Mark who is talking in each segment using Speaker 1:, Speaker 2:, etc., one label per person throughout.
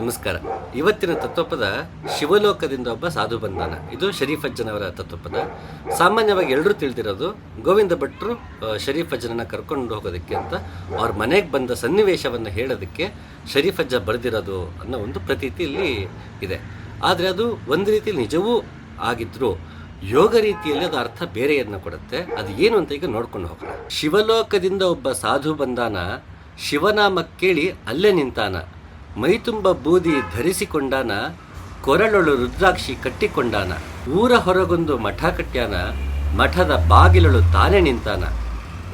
Speaker 1: ನಮಸ್ಕಾರ. ಇವತ್ತಿನ ತತ್ವಪದ ಶಿವಲೋಕದಿಂದ ಒಬ್ಬ ಸಾಧು ಬಂದಾನ. ಇದು ಶರೀಫ್ ಅಜ್ಜನವರ ತತ್ವಪದ. ಸಾಮಾನ್ಯವಾಗಿ ಎಲ್ಲರೂ ತಿಳಿದಿರೋದು ಗೋವಿಂದ ಭಟ್ರು ಶರೀಫ್ ಅಜ್ಜನನ್ನು ಕರ್ಕೊಂಡು ಹೋಗೋದಕ್ಕೆ ಅಂತ ಅವ್ರ ಮನೆಗೆ ಬಂದ ಸನ್ನಿವೇಶವನ್ನು ಹೇಳೋದಕ್ಕೆ ಶರೀಫ್ ಅಜ್ಜ ಬರೆದಿರೋದು ಅನ್ನೋ ಒಂದು ಪ್ರತೀತಿ ಇಲ್ಲಿ ಇದೆ. ಆದರೆ ಅದು ಒಂದು ರೀತಿ ನಿಜವೂ ಆಗಿದ್ರು ಯೋಗ ರೀತಿಯಲ್ಲಿ ಅದು ಅರ್ಥ ಬೇರೆಯನ್ನ ಕೊಡುತ್ತೆ. ಅದು ಏನು ಅಂತ ಈಗ ನೋಡ್ಕೊಂಡು ಹೋಗೋಣ. ಶಿವಲೋಕದಿಂದ ಒಬ್ಬ ಸಾಧು ಬಂದಾನ, ಶಿವನಾಮ ಕೇಳಿ ಅಲ್ಲೇ ನಿಂತಾನ. ಮೈತುಂಬ ಬೂದಿ ಧರಿಸಿಕೊಂಡಾನ, ಕೊರಳೊಳು ರುದ್ರಾಕ್ಷಿ ಕಟ್ಟಿಕೊಂಡಾನ, ಊರ ಹೊರಗೊಂದು ಮಠ ಕಟ್ಟ್ಯಾನ ಮಠದ ಬಾಗಿಲಳು ತಾನೇ ನಿಂತಾನ,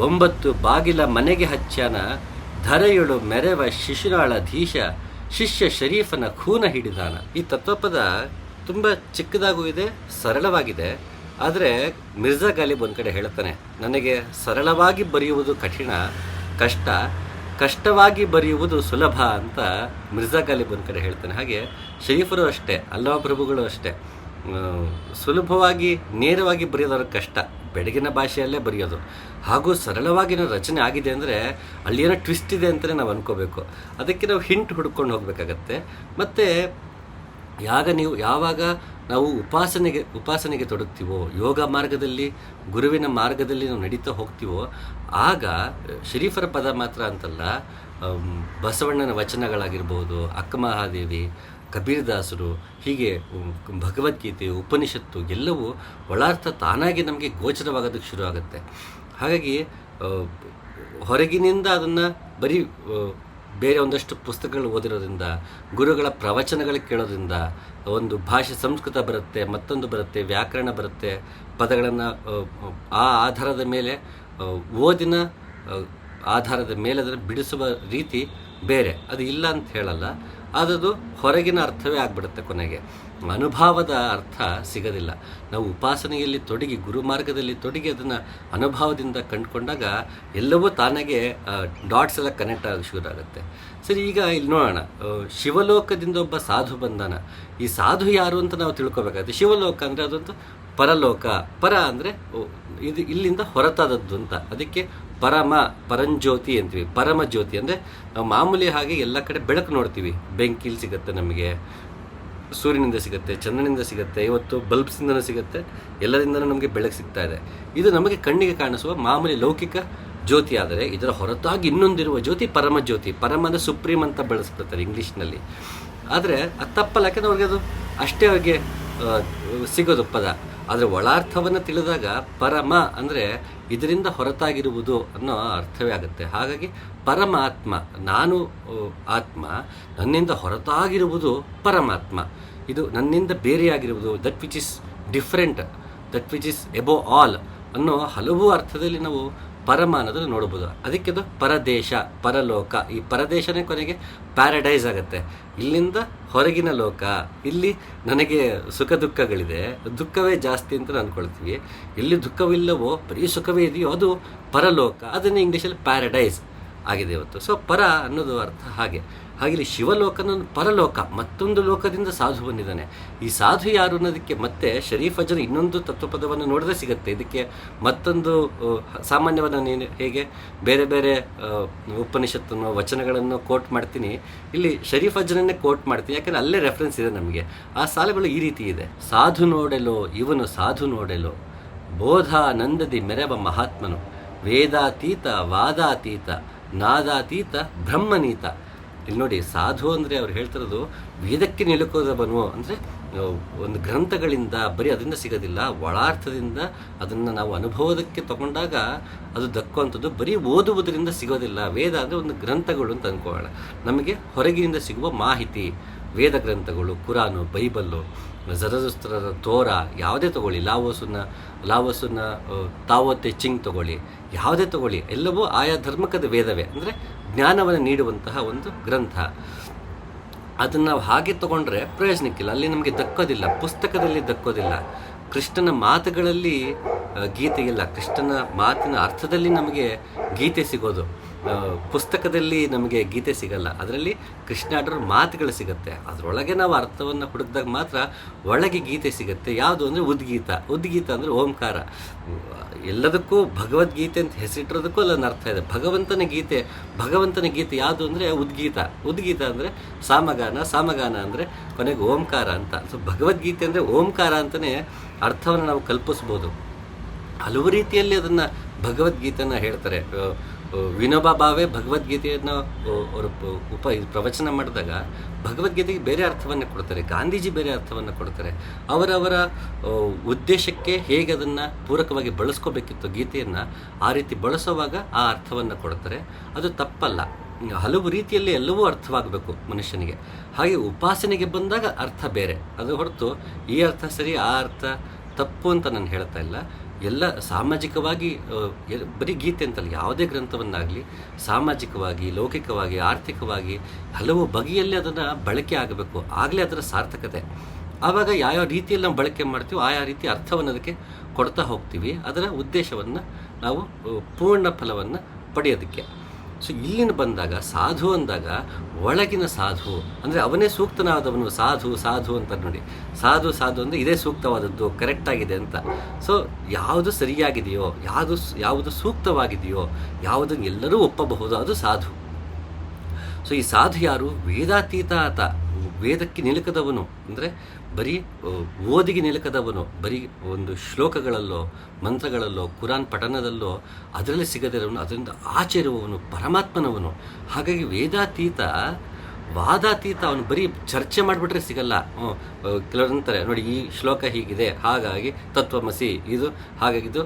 Speaker 1: ಒಂಬತ್ತು ಬಾಗಿಲ ಮನೆಗೆ ಹಚ್ಚಾನ ಧರೆಯೊಳು ಮೆರೆವ ಶಿಶುನಾಳ ಧೀಶ, ಶಿಷ್ಯ ಶರೀಫನ ಖೂನ ಹಿಡಿದಾನ. ಈ ತತ್ವಪದ ತುಂಬ ಚಿಕ್ಕದಾಗೂ ಇದೆ, ಸರಳವಾಗಿದೆ, ಆದರೆ ಮಿರ್ಜಾ ಗಾಲಿಬ್ ಒಂದು ಕಡೆ ಹೇಳ್ತಾನೆ ನನಗೆ ಸರಳವಾಗಿ ಬರೆಯುವುದು ಕಠಿಣ, ಕಷ್ಟ ಕಷ್ಟವಾಗಿ ಬರೆಯುವುದು ಸುಲಭ ಅಂತ ಮಿರ್ಜಾ ಗಾಲಿಬ್ ಒಂದು ಕಡೆ ಹೇಳ್ತಾನೆ. ಹಾಗೆ ಶರೀಫರು ಅಷ್ಟೇ ಅಲ್ಲಾ ಪ್ರಭುಗಳು ಅಷ್ಟೇ. ಸುಲಭವಾಗಿ, ನೇರವಾಗಿ ಬರೆಯೋದ್ರ ಕಷ್ಟ. ಬೆಳಗಿನ ಭಾಷೆಯಲ್ಲೇ ಬರೆಯೋದು. ಹಾಗೂ ಸರಳವಾಗಿ ನಾವು ರಚನೆ ಆಗಿದೆ ಅಂದರೆ ಅಲ್ಲಿ ಏನೋ ಟ್ವಿಸ್ಟ್ ಇದೆ ಅಂತಲೇ ನಾವು ಅನ್ಕೋಬೇಕು. ಅದಕ್ಕೆ ನಾವು ಹಿಂಟ್ ಹುಡ್ಕೊಂಡು ಹೋಗಬೇಕಾಗತ್ತೆ. ಮತ್ತು ಯಾಗ ನೀವು ಯಾವಾಗ ನಾವು ಉಪಾಸನೆಗೆ ಉಪಾಸನೆಗೆ ತೊಡಗ್ತೀವೋ, ಯೋಗ ಮಾರ್ಗದಲ್ಲಿ, ಗುರುವಿನ ಮಾರ್ಗದಲ್ಲಿ ನಾವು ನಡೀತಾ ಹೋಗ್ತೀವೋ, ಆಗ ಶರೀಫರ ಪದ ಮಾತ್ರ ಅಂತಲ್ಲ ಬಸವಣ್ಣನ ವಚನಗಳಾಗಿರ್ಬೋದು ಅಕ್ಕಮಹಾದೇವಿ ಕಬೀರ್ದಾಸರು, ಹೀಗೆ ಭಗವದ್ಗೀತೆ, ಉಪನಿಷತ್ತು ಎಲ್ಲವೂ ಒಳಾರ್ಥ ತಾನಾಗಿ ನಮಗೆ ಗೋಚರವಾಗೋದಕ್ಕೆ ಶುರು ಆಗುತ್ತೆ ಹಾಗಾಗಿ ಹೊರಗಿನಿಂದ ಅದನ್ನು ಬರೀ ಬೇರೆ ಒಂದಷ್ಟು ಪುಸ್ತಕಗಳು ಓದಿರೋದ್ರಿಂದ, ಗುರುಗಳ ಪ್ರವಚನಗಳು ಕೇಳೋದ್ರಿಂದ ಒಂದು ಭಾಷೆ ಸಂಸ್ಕೃತ ಬರುತ್ತೆ, ಮತ್ತೊಂದು ಬರುತ್ತೆ, ವ್ಯಾಕರಣ ಬರುತ್ತೆ. ಪದಗಳನ್ನು, ಆ ಆಧಾರದ ಮೇಲೆ ಓದಿನ ಆಧಾರದ ಮೇಲೆ ಅದನ್ನು ಬಿಡಿಸುವ ರೀತಿ ಬೇರೆ. ಅದು ಇಲ್ಲ ಅಂತ ಹೇಳಲ್ಲ. ಅದು ಹೊರಗಿನ ಅರ್ಥವೇ ಆಗಿಬಿಡುತ್ತೆ ಕೊನೆಗೆ. ಅನುಭವದ ಅರ್ಥ ಸಿಗೋದಿಲ್ಲ. ನಾವು ಉಪಾಸನೆಯಲ್ಲಿ ತೊಡಗಿ ಗುರು ಮಾರ್ಗದಲ್ಲಿ ತೊಡಗಿ ಅದನ್ನು ಅನುಭವದಿಂದ ಕಂಡುಕೊಂಡಾಗ ಎಲ್ಲವೂ ತಾನಾಗೆ ಡಾಟ್ಸ್ ಎಲ್ಲ ಕನೆಕ್ಟ್ ಆಗಿ ಶುರು ಆಗುತ್ತೆ ಸರಿ, ಈಗ ಇಲ್ಲಿ ನೋಡೋಣ. ಶಿವಲೋಕದಿಂದ ಒಬ್ಬ ಸಾಧು ಬಂದಾನ. ಈ ಸಾಧು ಯಾರು ಅಂತ ನಾವು ತಿಳ್ಕೊಬೇಕಾಗುತ್ತೆ. ಶಿವಲೋಕ ಅಂದರೆ ಅದೊಂದು ಪರಲೋಕ. ಪರ ಅಂದರೆ ಇದು ಇಲ್ಲಿಂದ ಹೊರತಾದದ್ದು ಅಂತ. ಅದಕ್ಕೆ ಪರಮ, ಪರಂಜ್ಯೋತಿ ಅಂತೀವಿ. ಪರಮ ಜ್ಯೋತಿ ಅಂದರೆ ನಾವು ಮಾಮೂಲಿ ಹಾಗೆ ಎಲ್ಲ ಕಡೆ ಬೆಳಕು ನೋಡ್ತೀವಿ. ಬೆಂಕಿಲಿ ಸಿಗುತ್ತೆ ನಮಗೆ. ಸೂರ್ಯನಿಂದ ಸಿಗುತ್ತೆ, ಚಂದ್ರನಿಂದ ಸಿಗುತ್ತೆ, ಇವತ್ತು ಬಲ್ಬ್ಸಿಂದನೂ ಸಿಗುತ್ತೆ, ಎಲ್ಲರಿಂದನೂ ನಮಗೆ ಬೆಳಕು ಸಿಗ್ತಾ ಇದೆ. ಇದು ನಮಗೆ ಕಣ್ಣಿಗೆ ಕಾಣಿಸುವ ಮಾಮೂಲಿ ಲೌಕಿಕ ಜ್ಯೋತಿ ಆದರೆ ಇದರ ಹೊರತಾಗಿ ಇನ್ನೊಂದಿರುವ ಜ್ಯೋತಿ ಪರಮ ಜ್ಯೋತಿ. ಪರಮ ಅಂದರೆ ಸುಪ್ರೀಂ ಅಂತ ಬಳಸ್ಬಿಡ್ತಾರೆ ಇಂಗ್ಲೀಷ್ನಲ್ಲಿ. ಆದರೆ ಅದು ತಪ್ಪಲ್ಲ ಯಾಕಂದ್ರೆ ಅವ್ರಿಗೆ ಅದು ಅಷ್ಟೇ ಅವ್ರಿಗೆ ಸಿಗೋದು ಪದ. ಆದರೆ ಒಳಾರ್ಥವನ್ನು ತಿಳಿದಾಗ ಪರಮ ಅಂದರೆ ಇದರಿಂದ ಹೊರತಾಗಿರುವುದು ಅನ್ನೋ ಅರ್ಥವೇ ಆಗುತ್ತೆ. ಹಾಗಾಗಿ ಪರಮಾತ್ಮ, ನಾನು ಆತ್ಮ ನನ್ನಿಂದ ಹೊರತಾಗಿರುವುದು ಪರಮಾತ್ಮ. ಇದು ನನ್ನಿಂದ ಬೇರೆಯಾಗಿರುವುದು. That which is different that which is above all ಅನ್ನೋ ಹಲವು ಅರ್ಥದಲ್ಲಿ ನಾವು ಪರಮ ಅನ್ನೋದನ್ನು ನೋಡ್ಬೋದು. ಅದಕ್ಕೆ ಅದು ಪರದೇಶ, ಪರಲೋಕ. ಈ ಪರದೇಶನೇ ಕೊನೆಗೆ ಪ್ಯಾರಡೈಸ್ ಆಗುತ್ತೆ. ಇಲ್ಲಿಂದ ಹೊರಗಿನ ಲೋಕ, ಇಲ್ಲಿ ನನಗೆ ಸುಖ ದುಃಖಗಳಿದೆ, ದುಃಖವೇ ಜಾಸ್ತಿ ಅಂತ ಅನ್ಕೊಳ್ತೀವಿ. ಇಲ್ಲಿ ದುಃಖವಿಲ್ಲವೋ, ಬರೀ ಸುಖವೇ ಇದೆಯೋ, ಅದು ಪರಲೋಕ, ಅದನ್ನು ಇಂಗ್ಲೀಷಲ್ಲಿ ಪ್ಯಾರಡೈಸ್ ಆಗಿದೆ ಇವತ್ತು. ಸೊ ಪರ ಅನ್ನೋದು ಅರ್ಥ ಹಾಗೆ. ಹಾಗೆ ಶಿವಲೋಕನ ಪರಲೋಕ ಮತ್ತೊಂದು ಲೋಕದಿಂದ ಸಾಧು ಬಂದಿದ್ದಾನೆ. ಈ ಸಾಧು ಯಾರು ಅನ್ನೋದಕ್ಕೆ ಮತ್ತೆ ಶರೀಫ್ ಅಜರ್ ಇನ್ನೊಂದು ತತ್ವಪದವನ್ನು ನೋಡಿದ್ರೆ ಸಿಗುತ್ತೆ. ಇದಕ್ಕೆ ಮತ್ತೊಂದು ಸಾಮಾನ್ಯವಾದ ನಾನು ಹೇಗೆ ಬೇರೆ ಬೇರೆ ಉಪನಿಷತ್ತನ್ನು, ವಚನಗಳನ್ನು ಕೋಟ್ ಮಾಡ್ತೀನಿ. ಇಲ್ಲಿ ಶರೀಫ್ ಅಜರನ್ನೇ ಕೋಟ್ ಮಾಡ್ತೀನಿ. ಯಾಕಂದ್ರೆ ಅಲ್ಲೇ ರೆಫರೆನ್ಸ್ ಇದೆ ನಮಗೆ. ಆ ಸಾಲುಗಳು ಈ ರೀತಿ ಇದೆ. ಸಾಧು ನೋಡಲು, ಇವನು ಸಾಧು ನೋಡಲು. ಬೋಧ ನಂದದಿ ಮೆರವ ಮಹಾತ್ಮನು. ವೇದಾತೀತ, ವಾದಾತೀತ, ನಾದಾತೀತ, ಬ್ರಹ್ಮನೀತ. ಇಲ್ಲಿ ನೋಡಿ, ಸಾಧು ಅಂದರೆ ಅವ್ರು ಹೇಳ್ತಿರೋದು ವೇದಕ್ಕೆ ನಿಲುಕೋದವನು ಅಂದರೆ ಒಂದು ಗ್ರಂಥಗಳಿಂದ ಬರೀ ಅದರಿಂದ ಸಿಗೋದಿಲ್ಲ, ಒಳಾರ್ಥದಿಂದ ಅದನ್ನು ನಾವು ಅನುಭವದಕ್ಕೆ ತಗೊಂಡಾಗ ಅದು ದಕ್ಕುವಂಥದ್ದು. ಬರೀ ಓದುವುದರಿಂದ ಸಿಗೋದಿಲ್ಲ. ವೇದ ಅಂದರೆ ಒಂದು ಗ್ರಂಥಗಳು ಅಂತ ಅನ್ಕೊಳ್ಳೋಣ ನಮಗೆ ಹೊರಗಿನಿಂದ ಸಿಗುವ ಮಾಹಿತಿ, ವೇದ ಗ್ರಂಥಗಳು, ಕುರಾನು, ಬೈಬಲ್ಲು ಜರದುಸ್ತ್ರರ ತೋರ, ಯಾವುದೇ ತಗೊಳ್ಳಿ. ಲಾವೋಸನ್ನ ಲಾವೋಸನ್ನ ತಾವತ್ತೆ ಚಿಂಗ್ ತಗೊಳ್ಳಿ. ಯಾವುದೇ ತಗೊಳ್ಳಿ. ಎಲ್ಲವೂ ಆಯಾ ಧರ್ಮಕದ ವೇದವೇ. ಅಂದರೆ ಜ್ಞಾನವನ್ನು ನೀಡುವಂತಹ ಒಂದು ಗ್ರಂಥ. ಅದನ್ನು ನಾವು ಹಾಗೆ ತಗೊಂಡ್ರೆ ಪ್ರಯೋಜನಕ್ಕಿಲ್ಲ. ಅಲ್ಲಿ ನಮಗೆ ದಕ್ಕೋದಿಲ್ಲ. ಪುಸ್ತಕದಲ್ಲಿ ದಕ್ಕೋದಿಲ್ಲ. ಕೃಷ್ಣನ ಮಾತುಗಳಲ್ಲಿ ಗೀತೆ ಇಲ್ಲ ಕೃಷ್ಣನ ಮಾತಿನ ಅರ್ಥದಲ್ಲಿ ನಮಗೆ ಗೀತೆ ಸಿಗೋದು. ಪುಸ್ತಕದಲ್ಲಿ ನಮಗೆ ಗೀತೆ ಸಿಗಲ್ಲ. ಅದರಲ್ಲಿ ಕೃಷ್ಣಾಡರ ಮಾತುಗಳು ಸಿಗುತ್ತೆ. ಅದರೊಳಗೆ ನಾವು ಅರ್ಥವನ್ನು ಹುಡುಕಿದಾಗ ಮಾತ್ರ ಒಳಗೆ ಗೀತೆ ಸಿಗುತ್ತೆ. ಯಾವುದು ಅಂದರೆ ಉದ್ಗೀತ. ಉದ್ಗೀತ ಅಂದರೆ ಓಂಕಾರ. ಎಲ್ಲದಕ್ಕೂ ಭಗವದ್ಗೀತೆ ಅಂತ ಹೆಸರಿಟ್ಟಿರೋದಕ್ಕೂ ಅಲ್ಲೊಂದು ಅರ್ಥ ಇದೆ. ಭಗವಂತನ ಗೀತೆ ಭಗವಂತನ ಗೀತೆ ಯಾವುದು ಅಂದರೆ ಉದ್ಗೀತ. ಉದ್ಗೀತ ಅಂದರೆ ಸಾಮಗಾನ ಸಾಮಗಾನ ಅಂದರೆ ಕೊನೆಗೆ ಓಂಕಾರ ಅಂತ. ಸೊ ಭಗವದ್ಗೀತೆ ಅಂದರೆ ಓಂಕಾರ ಅಂತಲೇ ಅರ್ಥವನ್ನು ನಾವು ಕಲ್ಪಿಸ್ಬೋದು. ಹಲವು ರೀತಿಯಲ್ಲಿ ಅದನ್ನು ಭಗವದ್ಗೀತೆನ ಹೇಳ್ತಾರೆ. ವಿನೋಬಾ ಭಾವೆ ಭಗವದ್ಗೀತೆಯನ್ನು ಅವರು ಉಪ ಪ್ರವಚನ ಮಾಡಿದಾಗ ಭಗವದ್ಗೀತೆಗೆ ಬೇರೆ ಅರ್ಥವನ್ನು ಕೊಡ್ತಾರೆ, ಗಾಂಧೀಜಿ ಬೇರೆ ಅರ್ಥವನ್ನು ಕೊಡ್ತಾರೆ. ಅವರವರ ಉದ್ದೇಶಕ್ಕೆ ಹೇಗೆ ಅದನ್ನು ಪೂರಕವಾಗಿ ಬಳಸ್ಕೋಬೇಕಿತ್ತು ಗೀತೆಯನ್ನು, ಆ ರೀತಿ ಬಳಸುವಾಗ ಆ ಅರ್ಥವನ್ನು ಕೊಡ್ತಾರೆ. ಅದು ತಪ್ಪಲ್ಲ. ಹಲವು ರೀತಿಯಲ್ಲಿ ಎಲ್ಲವೂ ಅರ್ಥವಾಗಬೇಕು ಮನುಷ್ಯನಿಗೆ. ಹಾಗೆ ಉಪಾಸನೆಗೆ ಬಂದಾಗ ಅರ್ಥ ಬೇರೆ. ಅದು ಹೊರತು ಈ ಅರ್ಥ ಸರಿ, ಆ ಅರ್ಥ ತಪ್ಪು ಅಂತ ನಾನು ಹೇಳ್ತಾ ಇಲ್ಲ. ಎಲ್ಲ ಸಾಮಾಜಿಕವಾಗಿ ಬರೀ ಗೀತೆ ಅಂತಲ್ಲ, ಯಾವುದೇ ಗ್ರಂಥವನ್ನಾಗಲಿ ಸಾಮಾಜಿಕವಾಗಿ, ಲೌಕಿಕವಾಗಿ, ಆರ್ಥಿಕವಾಗಿ ಹಲವು ಬಗೆಯಲ್ಲಿ ಅದನ್ನು ಬಳಕೆ ಆಗಬೇಕು. ಆಗಲೇ ಅದರ ಸಾರ್ಥಕತೆ. ಆವಾಗ ಯಾವ್ಯಾವ ರೀತಿಯಲ್ಲಿ ನಾವು ಬಳಕೆ ಮಾಡ್ತೀವೋ ಆಯಾ ರೀತಿ ಅರ್ಥವನ್ನು ಅದಕ್ಕೆ ಕೊಡ್ತಾ ಹೋಗ್ತೀವಿ. ಅದರ ಉದ್ದೇಶವನ್ನು ನಾವು ಪೂರ್ಣ ಫಲವನ್ನು ಪಡೆಯೋದಕ್ಕೆ. ಸೊ ಇಲ್ಲಿನ ಬಂದಾಗ ಸಾಧು ಅಂದಾಗ ಒಳಗಿನ ಸಾಧು, ಅಂದರೆ ಅವನೇ ಸೂಕ್ತನಾದವನು, ಸಾಧು ಸಾಧು ಅಂತ ನೋಡಿ. ಸಾಧು ಸಾಧು ಅಂದರೆ ಇದೇ ಸೂಕ್ತವಾದದ್ದು ಕರೆಕ್ಟ್ ಆಗಿದೆ ಅಂತ. ಸೊ ಯಾವುದು ಸರಿಯಾಗಿದೆಯೋ, ಯಾವುದು ಯಾವುದು ಸೂಕ್ತವಾಗಿದೆಯೋ ಯಾವುದನ್ನು ಎಲ್ಲರೂ ಒಪ್ಪಬಹುದು, ಅದು ಸಾಧು. ಸೊ ಈ ಸಾಧು ಯಾರು? ವೇದಾತೀತ ಆತ. ವೇದಕ್ಕೆ ನಿಲುಕದವನು. ಅಂದರೆ ಬರೀ ಓದಿಗೆ ನಿಲುಕದವನು, ಬರೀ ಒಂದು ಶ್ಲೋಕಗಳಲ್ಲೋ, ಮಂತ್ರಗಳಲ್ಲೋ, ಕುರಾನ್ ಪಠನದಲ್ಲೋ, ಅದರಲ್ಲಿ ಸಿಗದಿರೋನು, ಅದರಿಂದ ಆಚೆ ಇರುವವನು ಪರಮಾತ್ಮನವನು. ಹಾಗಾಗಿ ವೇದಾತೀತ ವಾದಾತೀತ ಅವನು ಬರೀ ಚರ್ಚೆ ಮಾಡಿಬಿಟ್ರೆ ಸಿಗಲ್ಲ. ಕೆಲವರು ಅಂತಾರೆ ನೋಡಿ ಈ ಶ್ಲೋಕ ಹೀಗಿದೆ ಹಾಗಾಗಿ ತತ್ವಮಸಿ ಇದು ಹಾಗಾಗಿದ್ದು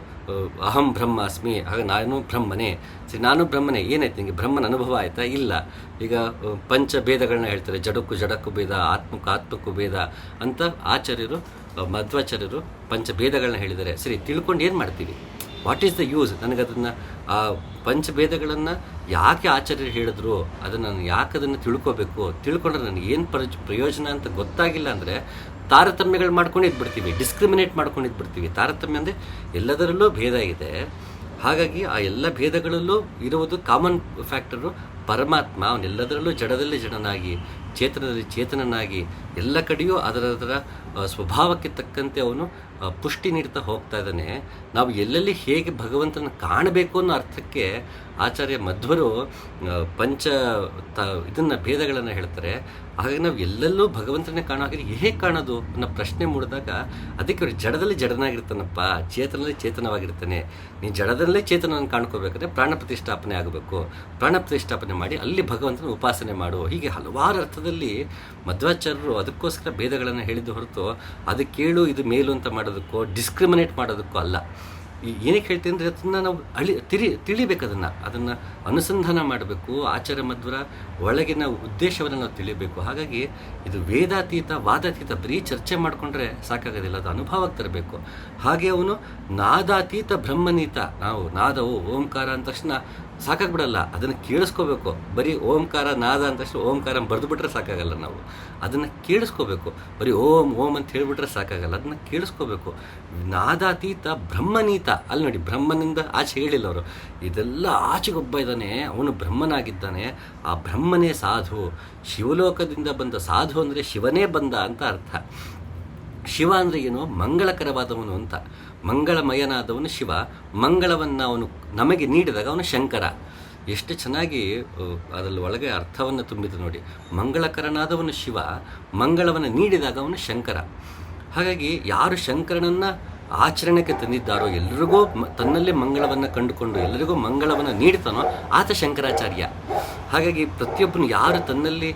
Speaker 1: ಅಹಂ ಬ್ರಹ್ಮಾಸ್ಮಿ ಹಾಗೆ ನಾನು ಬ್ರಹ್ಮನೇ. ಸರಿ ನಾನು ಬ್ರಹ್ಮನೇ ಏನಾಯ್ತು ನಿಮಗೆ ಬ್ರಹ್ಮನ ಅನುಭವ ಆಯ್ತಾ? ಇಲ್ಲ. ಈಗ ಆ, ಪಂಚ ಭೇದಗಳನ್ನ ಹೇಳ್ತಾರೆ ಜಡಕ್ಕೂ ಜಡಕ್ಕೂ ಭೇದ ಆತ್ಮಕ್ಕೂ ಆತ್ಮಕ್ಕೂ ಭೇದ ಅಂತ ಆಚಾರ್ಯರು ಮಧ್ವಾಚಾರ್ಯರು ಮಧ್ವಾಚಾರ್ಯರು ಪಂಚಭೇದಗಳನ್ನ ಹೇಳಿದ್ದಾರೆ. ಸರಿ ತಿಳ್ಕೊಂಡು ಏನು ಮಾಡ್ತೀವಿ? ವಾಟ್ ಈಸ್ ದ ಯೂಸ್ ನನಗೆ ಅದನ್ನು ಆ ಪಂಚಭೇದಗಳನ್ನು ಯಾಕೆ ಆಚಾರ್ಯರು ಹೇಳಿದ್ರು? ಅದನ್ನು ನಾನು ಯಾಕೆ ಅದನ್ನು ತಿಳ್ಕೋಬೇಕು? ತಿಳ್ಕೊಂಡ್ರೆ ನನಗೆ ಏನು ಪ್ರಯೋಜ ಪ್ರಯೋಜನ ಅಂತ ಗೊತ್ತಾಗಿಲ್ಲ ಅಂದರೆ ತಾರತಮ್ಯಗಳು ಮಾಡ್ಕೊಂಡು ಇದ್ಬಿಡ್ತೀವಿ ಡಿಸ್ಕ್ರಿಮಿನೇಟ್ ಮಾಡ್ಕೊಂಡು ಇದ್ಬಿಡ್ತೀವಿ ತಾರತಮ್ಯ ಅಂದರೆ ಎಲ್ಲದರಲ್ಲೂ ಭೇದ ಇದೆ. ಹಾಗಾಗಿ ಆ ಎಲ್ಲ ಭೇದಗಳಲ್ಲೂ ಇರುವುದು ಕಾಮನ್ ಫ್ಯಾಕ್ಟರು ಪರಮಾತ್ಮ. ಅವನೆಲ್ಲದರಲ್ಲೂ ಜಡದಲ್ಲಿ ಜಡನಾಗಿ, ಚೇತನದಲ್ಲಿ ಚೇತನನಾಗಿ, ಎಲ್ಲ ಕಡೆಯೂ ಅದರ ಅದರ ಸ್ವಭಾವಕ್ಕೆ ತಕ್ಕಂತೆ ಅವನು ಪುಷ್ಟಿ ನೀಡ್ತಾ ಹೋಗ್ತಾ ಇದ್ದಾನೆ. ನಾವು ಎಲ್ಲೆಲ್ಲಿ ಹೇಗೆ ಭಗವಂತನ ಕಾಣಬೇಕು ಅನ್ನೋ ಅರ್ಥಕ್ಕೆ ಆಚಾರ್ಯ ಮಧ್ವರು ಪಂಚ ತ, ಇದನ್ನು ಭೇದಗಳನ್ನು ಹೇಳ್ತಾರೆ. ಹಾಗಾಗಿ ನಾವು ಎಲ್ಲೆಲ್ಲೂ ಭಗವಂತನೇ ಕಾಣೋ ಹಾಗೆ ಹೇಗೆ ಕಾಣೋದು ಅನ್ನೋ ಪ್ರಶ್ನೆ ಮೂಡಿದಾಗ ಅದಕ್ಕೆ ಅವ್ರು ಜಡದಲ್ಲಿ ಜಡನಾಗಿರ್ತಾನಪ್ಪ, ಚೇತನದಲ್ಲಿ ಚೇತನವಾಗಿರ್ತಾನೆ. ನೀನು ಜಡದಲ್ಲೇ ಚೇತನವನ್ನು ಕಾಣ್ಕೋಬೇಕಂದ್ರೆ ಪ್ರಾಣ ಪ್ರತಿಷ್ಠಾಪನೆ ಆಗಬೇಕು. ಪ್ರಾಣ ಪ್ರತಿಷ್ಠಾಪನೆ ಮಾಡಿ ಅಲ್ಲಿ ಭಗವಂತನ ಉಪಾಸನೆ ಮಾಡು. ಹೀಗೆ ಹಲವಾರು ಅರ್ಥದಲ್ಲಿ ಮಧ್ವಾಚಾರ್ಯರು ಅದಕ್ಕೋಸ್ಕರ ಭೇದಗಳನ್ನು ಹೇಳಿದ್ದು ಹೊರತು ಅದು ಕೇಳು, ಇದು ಮೇಲು ಅಂತ ಮಾಡೋದಕ್ಕೋ ಡಿಸ್ಕ್ರಿಮಿನೇಟ್ ಮಾಡೋದಕ್ಕೋ ಅಲ್ಲ. ಏನಕ್ಕೆ ಹೇಳ್ತೀನಿ ಅಂದರೆ ಅದನ್ನು ನಾವು ಅಳಿ ತಿಳಿ ತಿಳಿಬೇಕು ಅದನ್ನು. ಅದನ್ನು ಅನುಸಂಧಾನ ಮಾಡಬೇಕು, ಆಚಾರ ಮಧ್ವರ ಒಳಗಿನ ಉದ್ದೇಶವನ್ನು ನಾವು ತಿಳಿಬೇಕು. ಹಾಗಾಗಿ ಇದು ವೇದಾತೀತ, ವಾದಾತೀತ ಬರೀ ಚರ್ಚೆ ಮಾಡಿಕೊಂಡ್ರೆ ಸಾಕಾಗೋದಿಲ್ಲ, ಅದು ಅನುಭವಕ್ಕೆ ತರಬೇಕು. ಹಾಗೆ ಅವನು ನಾದಾತೀತ ಬ್ರಹ್ಮನೀತ. ನಾವು ನಾದವು ಓಂಕಾರ ಅಂದ ತಕ್ಷಣ ಸಾಕಾಗ್ಬಿಡಲ್ಲ. ಅದನ್ನು ಕೇಳಿಸ್ಕೋಬೇಕು. ಬರೀ ಓಂಕಾರ ನಾದ ಅಂತ ಓಂಕಾರ ಬರೆದುಬಿಟ್ರೆ ಸಾಕಾಗಲ್ಲ ನಾವು. ಅದನ್ನು ಕೇಳಿಸ್ಕೋಬೇಕು. ಬರೀ ಓಂ ಓಂ ಅಂತ ಹೇಳಿಬಿಟ್ರೆ ಸಾಕಾಗಲ್ಲ. ಅದನ್ನು ಕೇಳಿಸ್ಕೋಬೇಕು. ನಾದಾತೀತ, ಬ್ರಹ್ಮನೀತ. ಅಲ್ಲಿ ನೋಡಿ, ಬ್ರಹ್ಮನಿಂದ ಆಚೆ ಹೇಳಿಲ್ಲ ಅವರು. ಇದೆಲ್ಲ ಆಚೆಗೊಬ್ಬ ಇದ್ದಾನೆ. ಅವನು ಬ್ರಹ್ಮನಾಗಿದ್ದಾನೆ. ಆ ಬ್ರಹ್ಮನೇ ಸಾಧು. ಶಿವಲೋಕದಿಂದ ಬಂದ ಸಾಧು ಅಂದರೆ ಶಿವನೇ ಬಂದ ಅಂತ ಅರ್ಥ. ಶಿವ ಅಂದರೆ ಏನು? ಮಂಗಳಕರವಾದವನು ಅಂತ. ಮಂಗಳಮಯನಾದವನು ಶಿವ. ಮಂಗಳವನ್ನು ಅವನು ನಮಗೆ ನೀಡಿದಾಗ ಅವನು ಶಂಕರ. ಎಷ್ಟು ಚೆನ್ನಾಗಿ ಅದರಲ್ಲಿ ಒಳಗೆ ಅರ್ಥವನ್ನು ತುಂಬಿದೆ ನೋಡಿ. ಮಂಗಳಕರನಾದವನು ಶಿವ, ಮಂಗಳವನ್ನು ನೀಡಿದಾಗ ಅವನು ಶಂಕರ. ಹಾಗಾಗಿ ಯಾರು ಶಂಕರನನ್ನು ಆಚರಣೆಗೆ ತಂದಿದ್ದಾರೋ, ಎಲ್ರಿಗೂ ತನ್ನಲ್ಲೇ ಮಂಗಳವನ್ನು ಕಂಡುಕೊಂಡು ಎಲ್ಲರಿಗೂ ಮಂಗಳವನ್ನು ನೀಡ್ತಾನೋ ಆತ ಶಂಕರಾಚಾರ್ಯ. ಹಾಗಾಗಿ ಪ್ರತಿಯೊಬ್ಬನು ಯಾರು ತನ್ನಲ್ಲಿ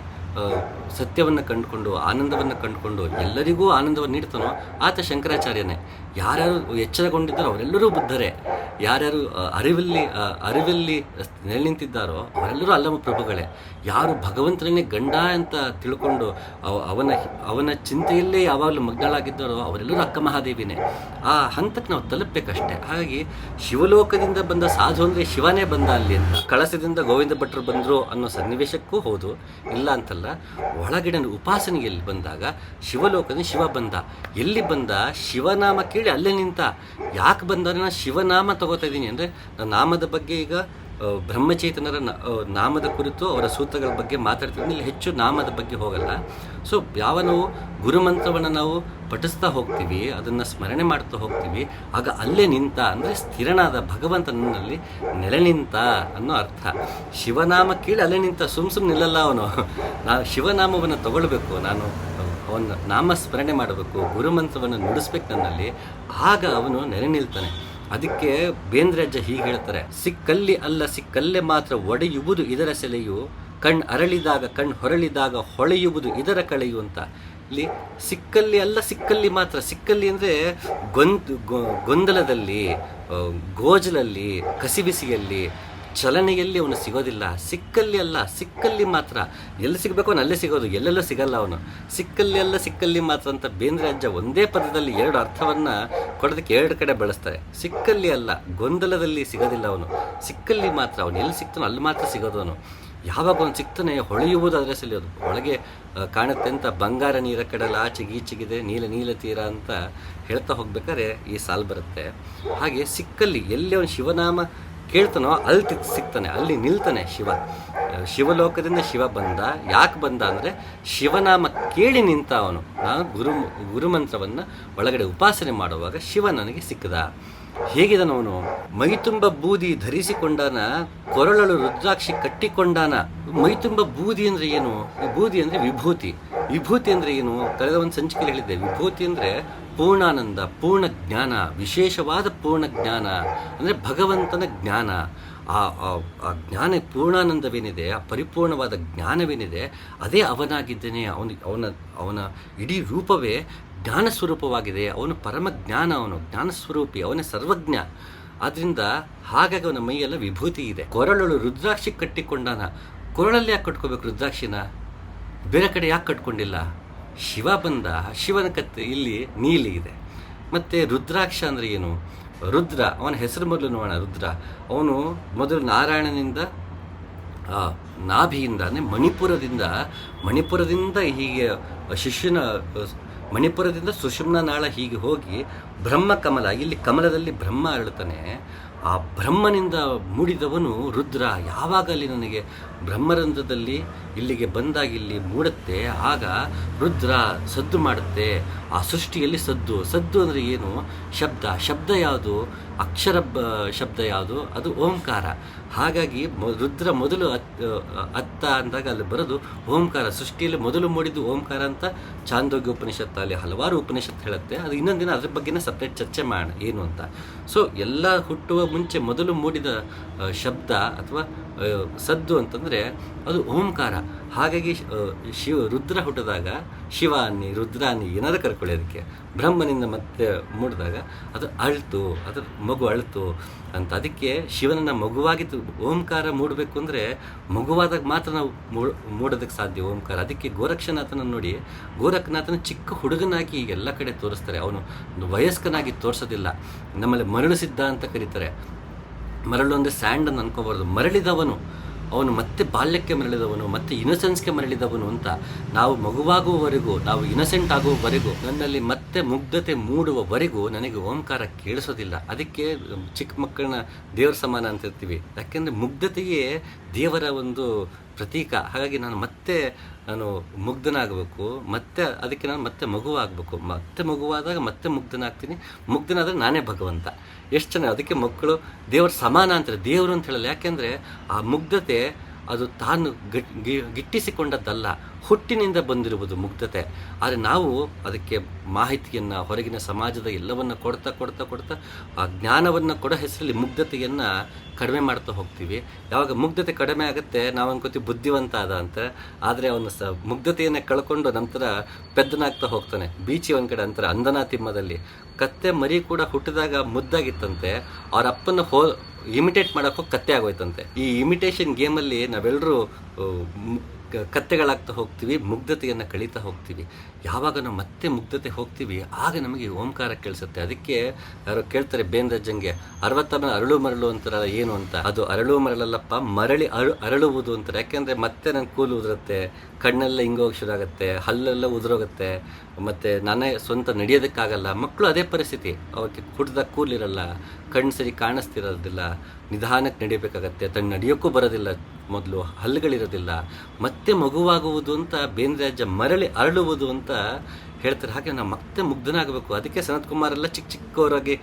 Speaker 1: ಸತ್ಯವನ್ನು ಕಂಡುಕೊಂಡು ಆನಂದವನ್ನು ಕಂಡುಕೊಂಡು ಎಲ್ಲರಿಗೂ ಆನಂದವನ್ನು ನೀಡ್ತಾನೋ ಆತ ಶಂಕರಾಚಾರ್ಯನೇ. ಯಾರ್ಯಾರು ಎಚ್ಚರಗೊಂಡಿದ್ದಾರೋ, ಅವರೆಲ್ಲರೂ ಬುದ್ಧರೇ. ಯಾರ್ಯಾರು ಅರಿವಲ್ಲಿ ಅರಿವಲ್ಲಿ ನೆಲೆ ನಿಂತಿದ್ದಾರೋ ಅವರೆಲ್ಲರೂ ಅಲ್ಲಮ ಪ್ರಭುಗಳೇ. ಯಾರು ಭಗವಂತನೇ ಗಂಡ ಅಂತ ತಿಳ್ಕೊಂಡು ಅವ- ಅವನ ಅವನ ಚಿಂತೆಯಲ್ಲೇ ಯಾವಾಗಲೂ ಮಗ್ನಳಾಗಿದ್ದಾರೋ, ಅವರೆಲ್ಲರೂ ಅಕ್ಕ ಮಹಾದೇವಿನೇ. ಆ ಹಂತಕ್ಕೆ ನಾವು ತಲುಪಬೇಕಷ್ಟೇ. ಹಾಗಾಗಿ ಶಿವಲೋಕದಿಂದ ಬಂದ ಸಾಧು ಅಂದರೆ ಶಿವನೇ ಬಂದ ಅಲ್ಲಿ ಅಂತ. ಕಳಸದಿಂದ ಗೋವಿಂದ ಭಟ್ರು ಬಂದರು ಅನ್ನೋ ಸನ್ನಿವೇಶಕ್ಕೂ ಹೌದು. ಇಲ್ಲ ಅಂತಲ್ಲ ಒಳಗಡೆ ಉಪಾಸನೆಯಲ್ಲಿ ಬಂದಾಗ ಶಿವಲೋಕದಿಂದ ಶಿವ ಬಂದ. ಎಲ್ಲಿ ಬಂದ? ಶಿವನಾಮ ಕೇಳಿ ಅಲ್ಲೇ ನಿಂತ ಯಾಕೆ ಬಂದ ನಾನು ಶಿವನಾಮ ತಗೋತಾ ಇದ್ದೀನಿ ಅಂದರೆ ನಾನು ನಾಮದ ಬಗ್ಗೆ ಈಗ ಬ್ರಹ್ಮಚೇತನರ ನಾಮದ ಕುರಿತು ಅವರ ಸೂತ್ರಗಳ ಬಗ್ಗೆ ಮಾತಾಡ್ತೀವಿ ಇಲ್ಲಿ ಹೆಚ್ಚು ನಾಮದ ಬಗ್ಗೆ ಹೋಗಲ್ಲ. ಸೊ ಯಾವ ನಾವು ಗುರುಮಂತ್ರವನ್ನು ನಾವು ಪಠಿಸ್ತಾ ಹೋಗ್ತೀವಿ, ಅದನ್ನು ಸ್ಮರಣೆ ಮಾಡ್ತಾ ಹೋಗ್ತೀವಿ, ಆಗ ಅಲ್ಲೇ ನಿಂತ ಅಂದರೆ ಸ್ಥಿರನಾದ ಭಗವಂತ ನನ್ನಲ್ಲಿ ನೆಲೆ ನಿಂತ ಅನ್ನೋ ಅರ್ಥ. ಶಿವನಾಮ ಕೇಳಿ ಅಲ್ಲೇ ನಿಂತ ಸುಮ್ ಸುಮ್ಮನೆ ನಿಲ್ಲಲ್ಲ ಅವನು. ನಾನು ಶಿವನಾಮವನ್ನು ತಗೊಳ್ಬೇಕು. ನಾನು ಅವನ ನಾಮ ಸ್ಮರಣೆ ಮಾಡಬೇಕು, ಗುರುಮಂತ್ರವನ್ನು ನುಡಿಸ್ಬೇಕು ನನ್ನಲ್ಲಿ, ಆಗ ಅವನು ನೆನೆ ನಿಲ್ತಾನೆ. ಅದಕ್ಕೆ ಬೇಂದ್ರಜ್ಜ ಹೀಗೆ ಹೇಳ್ತಾರೆ, ಸಿಕ್ಕಲ್ಲಿ ಅಲ್ಲ, ಸಿಕ್ಕಲ್ಲೇ ಮಾತ್ರ ಒಡೆಯುವುದು ಇದರ ಸೆಲೆಯು, ಕಣ್ ಅರಳಿದಾಗ ಕಣ್ ಹೊರಳಿದಾಗ ಹೊಳೆಯುವುದು ಇದರ ಕಳೆಯು ಅಂತ. ಇಲ್ಲಿ ಸಿಕ್ಕಲ್ಲಿ ಅಲ್ಲ, ಸಿಕ್ಕಲ್ಲಿ ಮಾತ್ರ, ಸಿಕ್ಕಲ್ಲಿ ಅಂದರೆ ಗೊಂದ್ ಗೊಂದಲದಲ್ಲಿ ಗೋಜಲಲ್ಲಿ ಕಸಿಬಿಸಿಯಲ್ಲಿ ಚಲನೆಯಲ್ಲಿ ಅವನು ಸಿಗೋದಿಲ್ಲ. ಸಿಕ್ಕಲ್ಲಿ ಅಲ್ಲ, ಸಿಕ್ಕಲ್ಲಿ ಮಾತ್ರ. ಎಲ್ಲಿ ಸಿಗಬೇಕು ಅವನು ಅಲ್ಲೇ ಸಿಗೋದು, ಎಲ್ಲೆಲ್ಲೂ ಸಿಗಲ್ಲ ಅವನು. ಸಿಕ್ಕಲ್ಲಿ ಅಲ್ಲ, ಸಿಕ್ಕಲ್ಲಿ ಮಾತ್ರ ಅಂತ ಬೇಂದ್ರೆ ಅಜ್ಜ ಒಂದೇ ಪದದಲ್ಲಿ ಎರಡು ಅರ್ಥವನ್ನು ಕೊಡೋದಕ್ಕೆ ಎರಡು ಕಡೆ ಬಳಸ್ತಾರೆ. ಸಿಕ್ಕಲ್ಲಿ ಅಲ್ಲ, ಗೊಂದಲದಲ್ಲಿ ಸಿಗೋದಿಲ್ಲ ಅವನು. ಸಿಕ್ಕಲ್ಲಿ ಮಾತ್ರ, ಅವನು ಎಲ್ಲಿ ಸಿಗ್ತಾನೋ ಅಲ್ಲಿ ಮಾತ್ರ ಸಿಗೋದು ಅವನು. ಯಾವಾಗ ಅವನು ಸಿಗ್ತಾನೆ, ಹೊಳೆಯುವುದು ಅದರ ಅದು. ಒಳಗೆ ಕಾಣುತ್ತೆ ಅಂತ ಬಂಗಾರ ನೀರ ಕಡಲ ಆಚೆಗೆ ಈಚೆಗಿದೆ ನೀಲ ನೀಲ ತೀರ ಅಂತ ಹೇಳ್ತಾ ಹೋಗ್ಬೇಕಾದ್ರೆ ಈ ಸಾಲು ಬರುತ್ತೆ. ಹಾಗೆ ಸಿಕ್ಕಲ್ಲಿ, ಎಲ್ಲಿ ಅವನು ಶಿವನಾಮ ಕೇಳ್ತಾನೋ ಅಲ್ಲಿ ಸಿಗ್ತಾನೆ, ಅಲ್ಲಿ ನಿಲ್ತಾನೆ ಶಿವ. ಶಿವಲೋಕದಿಂದ ಶಿವ ಬಂದ, ಯಾಕೆ ಬಂದ ಅಂದರೆ ಶಿವನಾಮ ಕೇಳಿ ನಿಂತ ಅವನು. ಗುರು, ಗುರುಮಂತ್ರವನ್ನು ಒಳಗಡೆ ಉಪಾಸನೆ ಮಾಡುವಾಗ ಶಿವ ನನಗೆ ಸಿಕ್ಕದ. ಹೇಗಿದನವನು ಮೈತುಂಬ ಬೂದಿ ಧರಿಸಿಕೊಂಡಾನ ಕೊರಳಲು ರುದ್ರಾಕ್ಷಿ ಕಟ್ಟಿಕೊಂಡಾನ. ಮೈತುಂಬ ಬೂದಿ ಅಂದ್ರೆ ಏನು? ಬೂದಿ ಅಂದ್ರೆ ವಿಭೂತಿ. ವಿಭೂತಿ ಅಂದ್ರೆ ಏನು? ಕಳೆದ ಒಂದು ಸಂಚಿಕೆಯಲ್ಲಿ ಹೇಳಿದ್ದೆ. ವಿಭೂತಿ ಅಂದ್ರೆ ಪೂರ್ಣಾನಂದ ಪೂರ್ಣ ಜ್ಞಾನ ವಿಶೇಷವಾದ ಪೂರ್ಣ ಜ್ಞಾನ ಅಂದ್ರೆ ಭಗವಂತನ ಜ್ಞಾನ. ಆ, ಆ- ಜ್ಞಾನ ಪೂರ್ಣಾನಂದವೇನಿದೆ, ಆ ಪರಿಪೂರ್ಣವಾದ ಜ್ಞಾನವೇನಿದೆ, ಅದೇ ಅವನಾಗಿದ್ದೇನೆ. ಅವನ ಅವನ ಅವನ ಇಡೀ ರೂಪವೇ ಜ್ಞಾನ ಸ್ವರೂಪವಾಗಿದೆ. ಅವನು ಪರಮ ಜ್ಞಾನ, ಅವನು ಜ್ಞಾನ ಸ್ವರೂಪಿ, ಅವನೇ ಸರ್ವಜ್ಞ. ಆದ್ರಿಂದ ಹಾಗಾಗಿ ಅವನ ಮೈಯೆಲ್ಲ ವಿಭೂತಿ ಇದೆ. ಕೊರಳಳು ರುದ್ರಾಕ್ಷಿ ಕಟ್ಟಿಕೊಂಡಾನ. ಕೊರಳಲ್ಲಿ ಯಾಕೆ ಕಟ್ಕೋಬೇಕು ರುದ್ರಾಕ್ಷಿನ? ಬೇರೆ ಕಡೆ ಯಾಕೆ ಕಟ್ಕೊಂಡಿಲ್ಲ? ಶಿವ ಬಂದ, ಶಿವನ ಕತ್ತೆ ಇಲ್ಲಿ ನೀಲಿ ಇದೆ. ಮತ್ತು ರುದ್ರಾಕ್ಷ ಅಂದರೆ ಏನು? ರುದ್ರ, ಅವನ ಹೆಸರು ಮೊದಲು ನೋಡೋಣ. ರುದ್ರ, ಅವನು ಮೊದಲು ನಾರಾಯಣನಿಂದ ನಾಭಿಯಿಂದ ಅಂದರೆ ಮಣಿಪುರದಿಂದ ಮಣಿಪುರದಿಂದ ಹೀಗೆ ಶಿಷ್ಯನ ಮಣಿಪುರದಿಂದ ಸುಷುಮ್ನ ನಾಳ ಹೀಗೆ ಹೋಗಿ ಬ್ರಹ್ಮ ಕಮಲ ಇಲ್ಲಿ ಕಮಲದಲ್ಲಿ ಬ್ರಹ್ಮ ಅರಳುತ್ತಾನೆ. ಆ ಬ್ರಹ್ಮನಿಂದ ಮೂಡಿದವನು ರುದ್ರ. ಯಾವಾಗಲಿ ನನಗೆ ಬ್ರಹ್ಮರಂಧ್ರದಲ್ಲಿ ಇಲ್ಲಿಗೆ ಬಂದಾಗ ಇಲ್ಲಿ ಮೂಡುತ್ತೆ, ಆಗ ರುದ್ರ ಸದ್ದು ಮಾಡುತ್ತೆ. ಆ ಸೃಷ್ಟಿಯಲ್ಲಿ ಸದ್ದು. ಸದ್ದು ಅಂದರೆ ಏನು? ಶಬ್ದ. ಶಬ್ದ ಯಾವುದು? ಅಕ್ಷರ ಶಬ್ದ ಯಾವುದು? ಅದು ಓಂಕಾರ. ಹಾಗಾಗಿ ರುದ್ರ ಮೊದಲು ಅತ್, ಅತ್ತ ಅಂದಾಗ ಅಲ್ಲಿ ಬರೋದು ಓಂಕಾರ. ಸೃಷ್ಟಿಯಲ್ಲಿ ಮೊದಲು ಮೂಡಿದ್ದು ಓಂಕಾರ ಅಂತ ಚಾಂದೋಗ್ಯ ಉಪನಿಷತ್ತು ಅಲ್ಲಿ ಹಲವಾರು ಉಪನಿಷತ್ತು ಹೇಳುತ್ತೆ. ಅದು ಇನ್ನೊಂದಿನ ದಿನ ಅದ್ರ ಬಗ್ಗೆನೇ ಸಪ್ರೇಟ್ ಚರ್ಚೆ ಮಾಡೋಣ ಏನು ಅಂತ. ಸೊ ಎಲ್ಲ ಹುಟ್ಟುವ ಮುಂಚೆ ಮೊದಲು ಮೂಡಿದ ಶಬ್ದ ಅಥವಾ ಸದ್ದು ಅಂತಂದರೆ ಅದು ಓಂಕಾರ. ಹಾಗಾಗಿ ಶಿವ ರುದ್ರ ಹುಟ್ಟಿದಾಗ ಶಿವ ಅನ್ನಿ ರುದ್ರ ಅನ್ನಿ ಏನಾದ್ರು ಕರ್ಕೊಳ್ಳಿ ಅದಕ್ಕೆ ಬ್ರಹ್ಮನಿಂದ ಮತ್ತೆ ಮೂಡಿದಾಗ ಅದು ಅಳ್ತು, ಅದು ಮಗು ಅಳ್ತು ಅಂತ. ಅದಕ್ಕೆ ಶಿವನನ್ನ ಮಗುವಾಗಿ ಓಂಕಾರ ಮೂಡಬೇಕು ಅಂದರೆ, ಮಗುವಾದಾಗ ಮಾತ್ರ ನಾವು ಮೂಡ್- ಮೂಡೋದಕ್ಕೆ ಸಾಧ್ಯ ಓಂಕಾರ. ಅದಕ್ಕೆ ಗೋರಕ್ಷನಾಥನ ನೋಡಿ, ಗೋರಕ್ಷನಾಥನ ಚಿಕ್ಕ ಹುಡುಗನಾಗಿ ಎಲ್ಲ ಕಡೆ ತೋರಿಸ್ತಾರೆ. ಅವನು ವಯಸ್ಕನಾಗಿ ತೋರಿಸೋದಿಲ್ಲ. ನಮ್ಮಲ್ಲಿ ಮರಳು ಸಿದ್ಧ ಅಂತ ಕರೀತಾರೆ. ಮರಳು ಅಂದರೆ ಸ್ಯಾಂಡ್ ಅಂತ ಅನ್ಕೋಬಾರ್ದು. ಮರಳಿದವನು ಅವನು ಮತ್ತೆ ಬಾಲ್ಯಕ್ಕೆ ಮರಳಿದವನು, ಮತ್ತೆ ಇನ್ನೊಸೆನ್ಸ್ಗೆ ಮರಳಿದವನು ಅಂತ ನಾವು ಮಗುವಾಗುವವರೆಗೂ, ನಾವು ಇನ್ನೊಸೆಂಟ್ ಆಗುವವರೆಗೂ, ನನ್ನಲ್ಲಿ ಮತ್ತೆ ಮುಗ್ಧತೆ ಮೂಡುವವರೆಗೂ ನನಗೆ ಓಂಕಾರ ಕೇಳಿಸೋದಿಲ್ಲ. ಅದಕ್ಕೆ ಚಿಕ್ಕ ಮಕ್ಕಳನ್ನ ದೇವರ ಸಮಾನ ಅಂತ ಇರ್ತೀವಿ. ಯಾಕೆಂದರೆ ಮುಗ್ಧತೆಯೇ ದೇವರ ಒಂದು ಪ್ರತೀಕ. ಹಾಗಾಗಿ ನಾನು ಮತ್ತೆ ನಾನು ಮುಗ್ಧನಾಗಬೇಕು, ಮತ್ತೆ ಅದಕ್ಕೆ ನಾನು ಮತ್ತೆ ಮಗುವಾಗಬೇಕು. ಮತ್ತೆ ಮಗುವಾದಾಗ ಮತ್ತೆ ಮುಗ್ಧನಾಗ್ತೀನಿ. ಮುಗ್ಧನಾದರೆ ನಾನೇ ಭಗವಂತ. ಎಷ್ಟು ಚೆನ್ನಾಗಿ ಅದಕ್ಕೆ ಮಕ್ಕಳು ದೇವರ ಸಮಾನ ಅಂತಾರೆ, ದೇವರು ಅಂತ ಹೇಳಲ್ಲ. ಯಾಕೆಂದರೆ ಆ ಮುಗ್ಧತೆ ಅದು ತಾನು ಗಿಟ್ಟಿಸಿಕೊಂಡದ್ದಲ್ಲ, ಹುಟ್ಟಿನಿಂದ ಬಂದಿರುವುದು ಮುಗ್ಧತೆ ಆದರೆ ನಾವು ಅದಕ್ಕೆ ಮಾಹಿತಿಯನ್ನು, ಹೊರಗಿನ ಸಮಾಜದ ಎಲ್ಲವನ್ನು ಕೊಡ್ತಾ ಕೊಡ್ತಾ ಕೊಡ್ತಾ, ಆ ಜ್ಞಾನವನ್ನು ಕೊಡೋ ಹೆಸರಲ್ಲಿ ಮುಗ್ಧತೆಯನ್ನು ಕಡಿಮೆ ಮಾಡ್ತಾ ಹೋಗ್ತೀವಿ. ಯಾವಾಗ ಮುಗ್ಧತೆ ಕಡಿಮೆ ಆಗುತ್ತೆ, ನಾವು ಅನ್ಕೋತೀವಿ ಬುದ್ಧಿವಂತ ಆದ ಅಂತ, ಆದರೆ ಅವನು ಸ ಮುಗ್ಧತೆಯನ್ನು ಕಳ್ಕೊಂಡು ನಂತರ ಪೆದ್ದನಾಗ್ತಾ ಹೋಗ್ತಾನೆ. ಬೀಚಿ ಒಂದು ಕಡೆ ಅಂತಾರೆ ಅಂದನಾ ತಿಮ್ಮದಲ್ಲಿ ಕತ್ತೆ ಮರಿ ಕೂಡ ಹುಟ್ಟಿದಾಗ ಮುದ್ದಾಗಿತ್ತಂತೆ, ಅವ್ರ ಅಪ್ಪನ ಹೋ ಇಮಿಟೇಟ್ ಮಾಡೋಕೆ ಹೋಗಿ ಕತ್ತೆ ಆಗೋಯ್ತಂತೆ. ಈ ಇಮಿಟೇಷನ್ ಗೇಮಲ್ಲಿ ನಾವೆಲ್ಲರೂ ಕತ್ತೆಗಳಾಗ್ತಾ ಹೋಗ್ತೀವಿ, ಮುಗ್ಧತೆಯನ್ನು ಕಳೀತಾ ಹೋಗ್ತೀವಿ. ಯಾವಾಗ ನಾವು ಮತ್ತೆ ಮುಗ್ಧತೆ ಹೋಗ್ತೀವಿ, ಆಗ ನಮಗೆ ಓಂಕಾರ ಕೇಳಿಸುತ್ತೆ. ಅದಕ್ಕೆ ಯಾರು ಕೇಳ್ತಾರೆ ಬೇಂದ್ರಜ್ಜಂಗೆ ಅರವತ್ತನ ಅರಳು ಮರಳು ಅಂತಾರಲ್ಲ, ಏನು ಅಂತ? ಅದು ಅರಳು ಮರಳಲ್ಲಪ್ಪ, ಮರಳಿ ಅರು ಅರಳುವುದು ಅಂತಾರೆ. ಯಾಕೆಂದರೆ ಮತ್ತೆ ನನ್ನ ಕೂಲು ಉದುರುತ್ತೆ, ಕಣ್ಣೆಲ್ಲ ಹಿಂಗೋಗಿ ಶುರು ಆಗುತ್ತೆ, ಹಲ್ಲೆಲ್ಲ ಉದುರೋಗುತ್ತೆ. ಮತ್ತು ನಾನೇ ಸ್ವಂತ ನಡೆಯೋದಕ್ಕಾಗಲ್ಲ, ಮಕ್ಕಳು ಅದೇ ಪರಿಸ್ಥಿತಿ. ಅವಕ್ಕೆ ಕುಡ್ದಾಗ ಕೂಲಿರಲ್ಲ ಕಣ್ಣು ಸರಿ ಕಾಣಿಸ್ತಿರೋದಿಲ್ಲ, ನಿಧಾನಕ್ಕೆ ನಡಿಬೇಕಾಗತ್ತೆ. ತನ್ನ ನಡೆಯೋಕ್ಕೂ ಬರೋದಿಲ್ಲ, ಮೊದಲು ಹಲ್ಲುಗಳಿರೋದಿಲ್ಲ. ಮತ್ತೆ ಮಗುವಾಗುವುದು ಅಂತ ಬೇಂದ್ರಾಜ ಮರಳಿ ಅರಳುವುದು ಅಂತ ಹೇಳ್ತಾರೆ. ಹಾಗೆ ನಾವು ಮತ್ತೆ ಮುಗ್ಧನಾಗಬೇಕು. ಅದಕ್ಕೆ ಸನತ್ ಕುಮಾರ್ ಎಲ್ಲ ಚಿಕ್ಕ ಚಿಕ್ಕವರಾಗಿ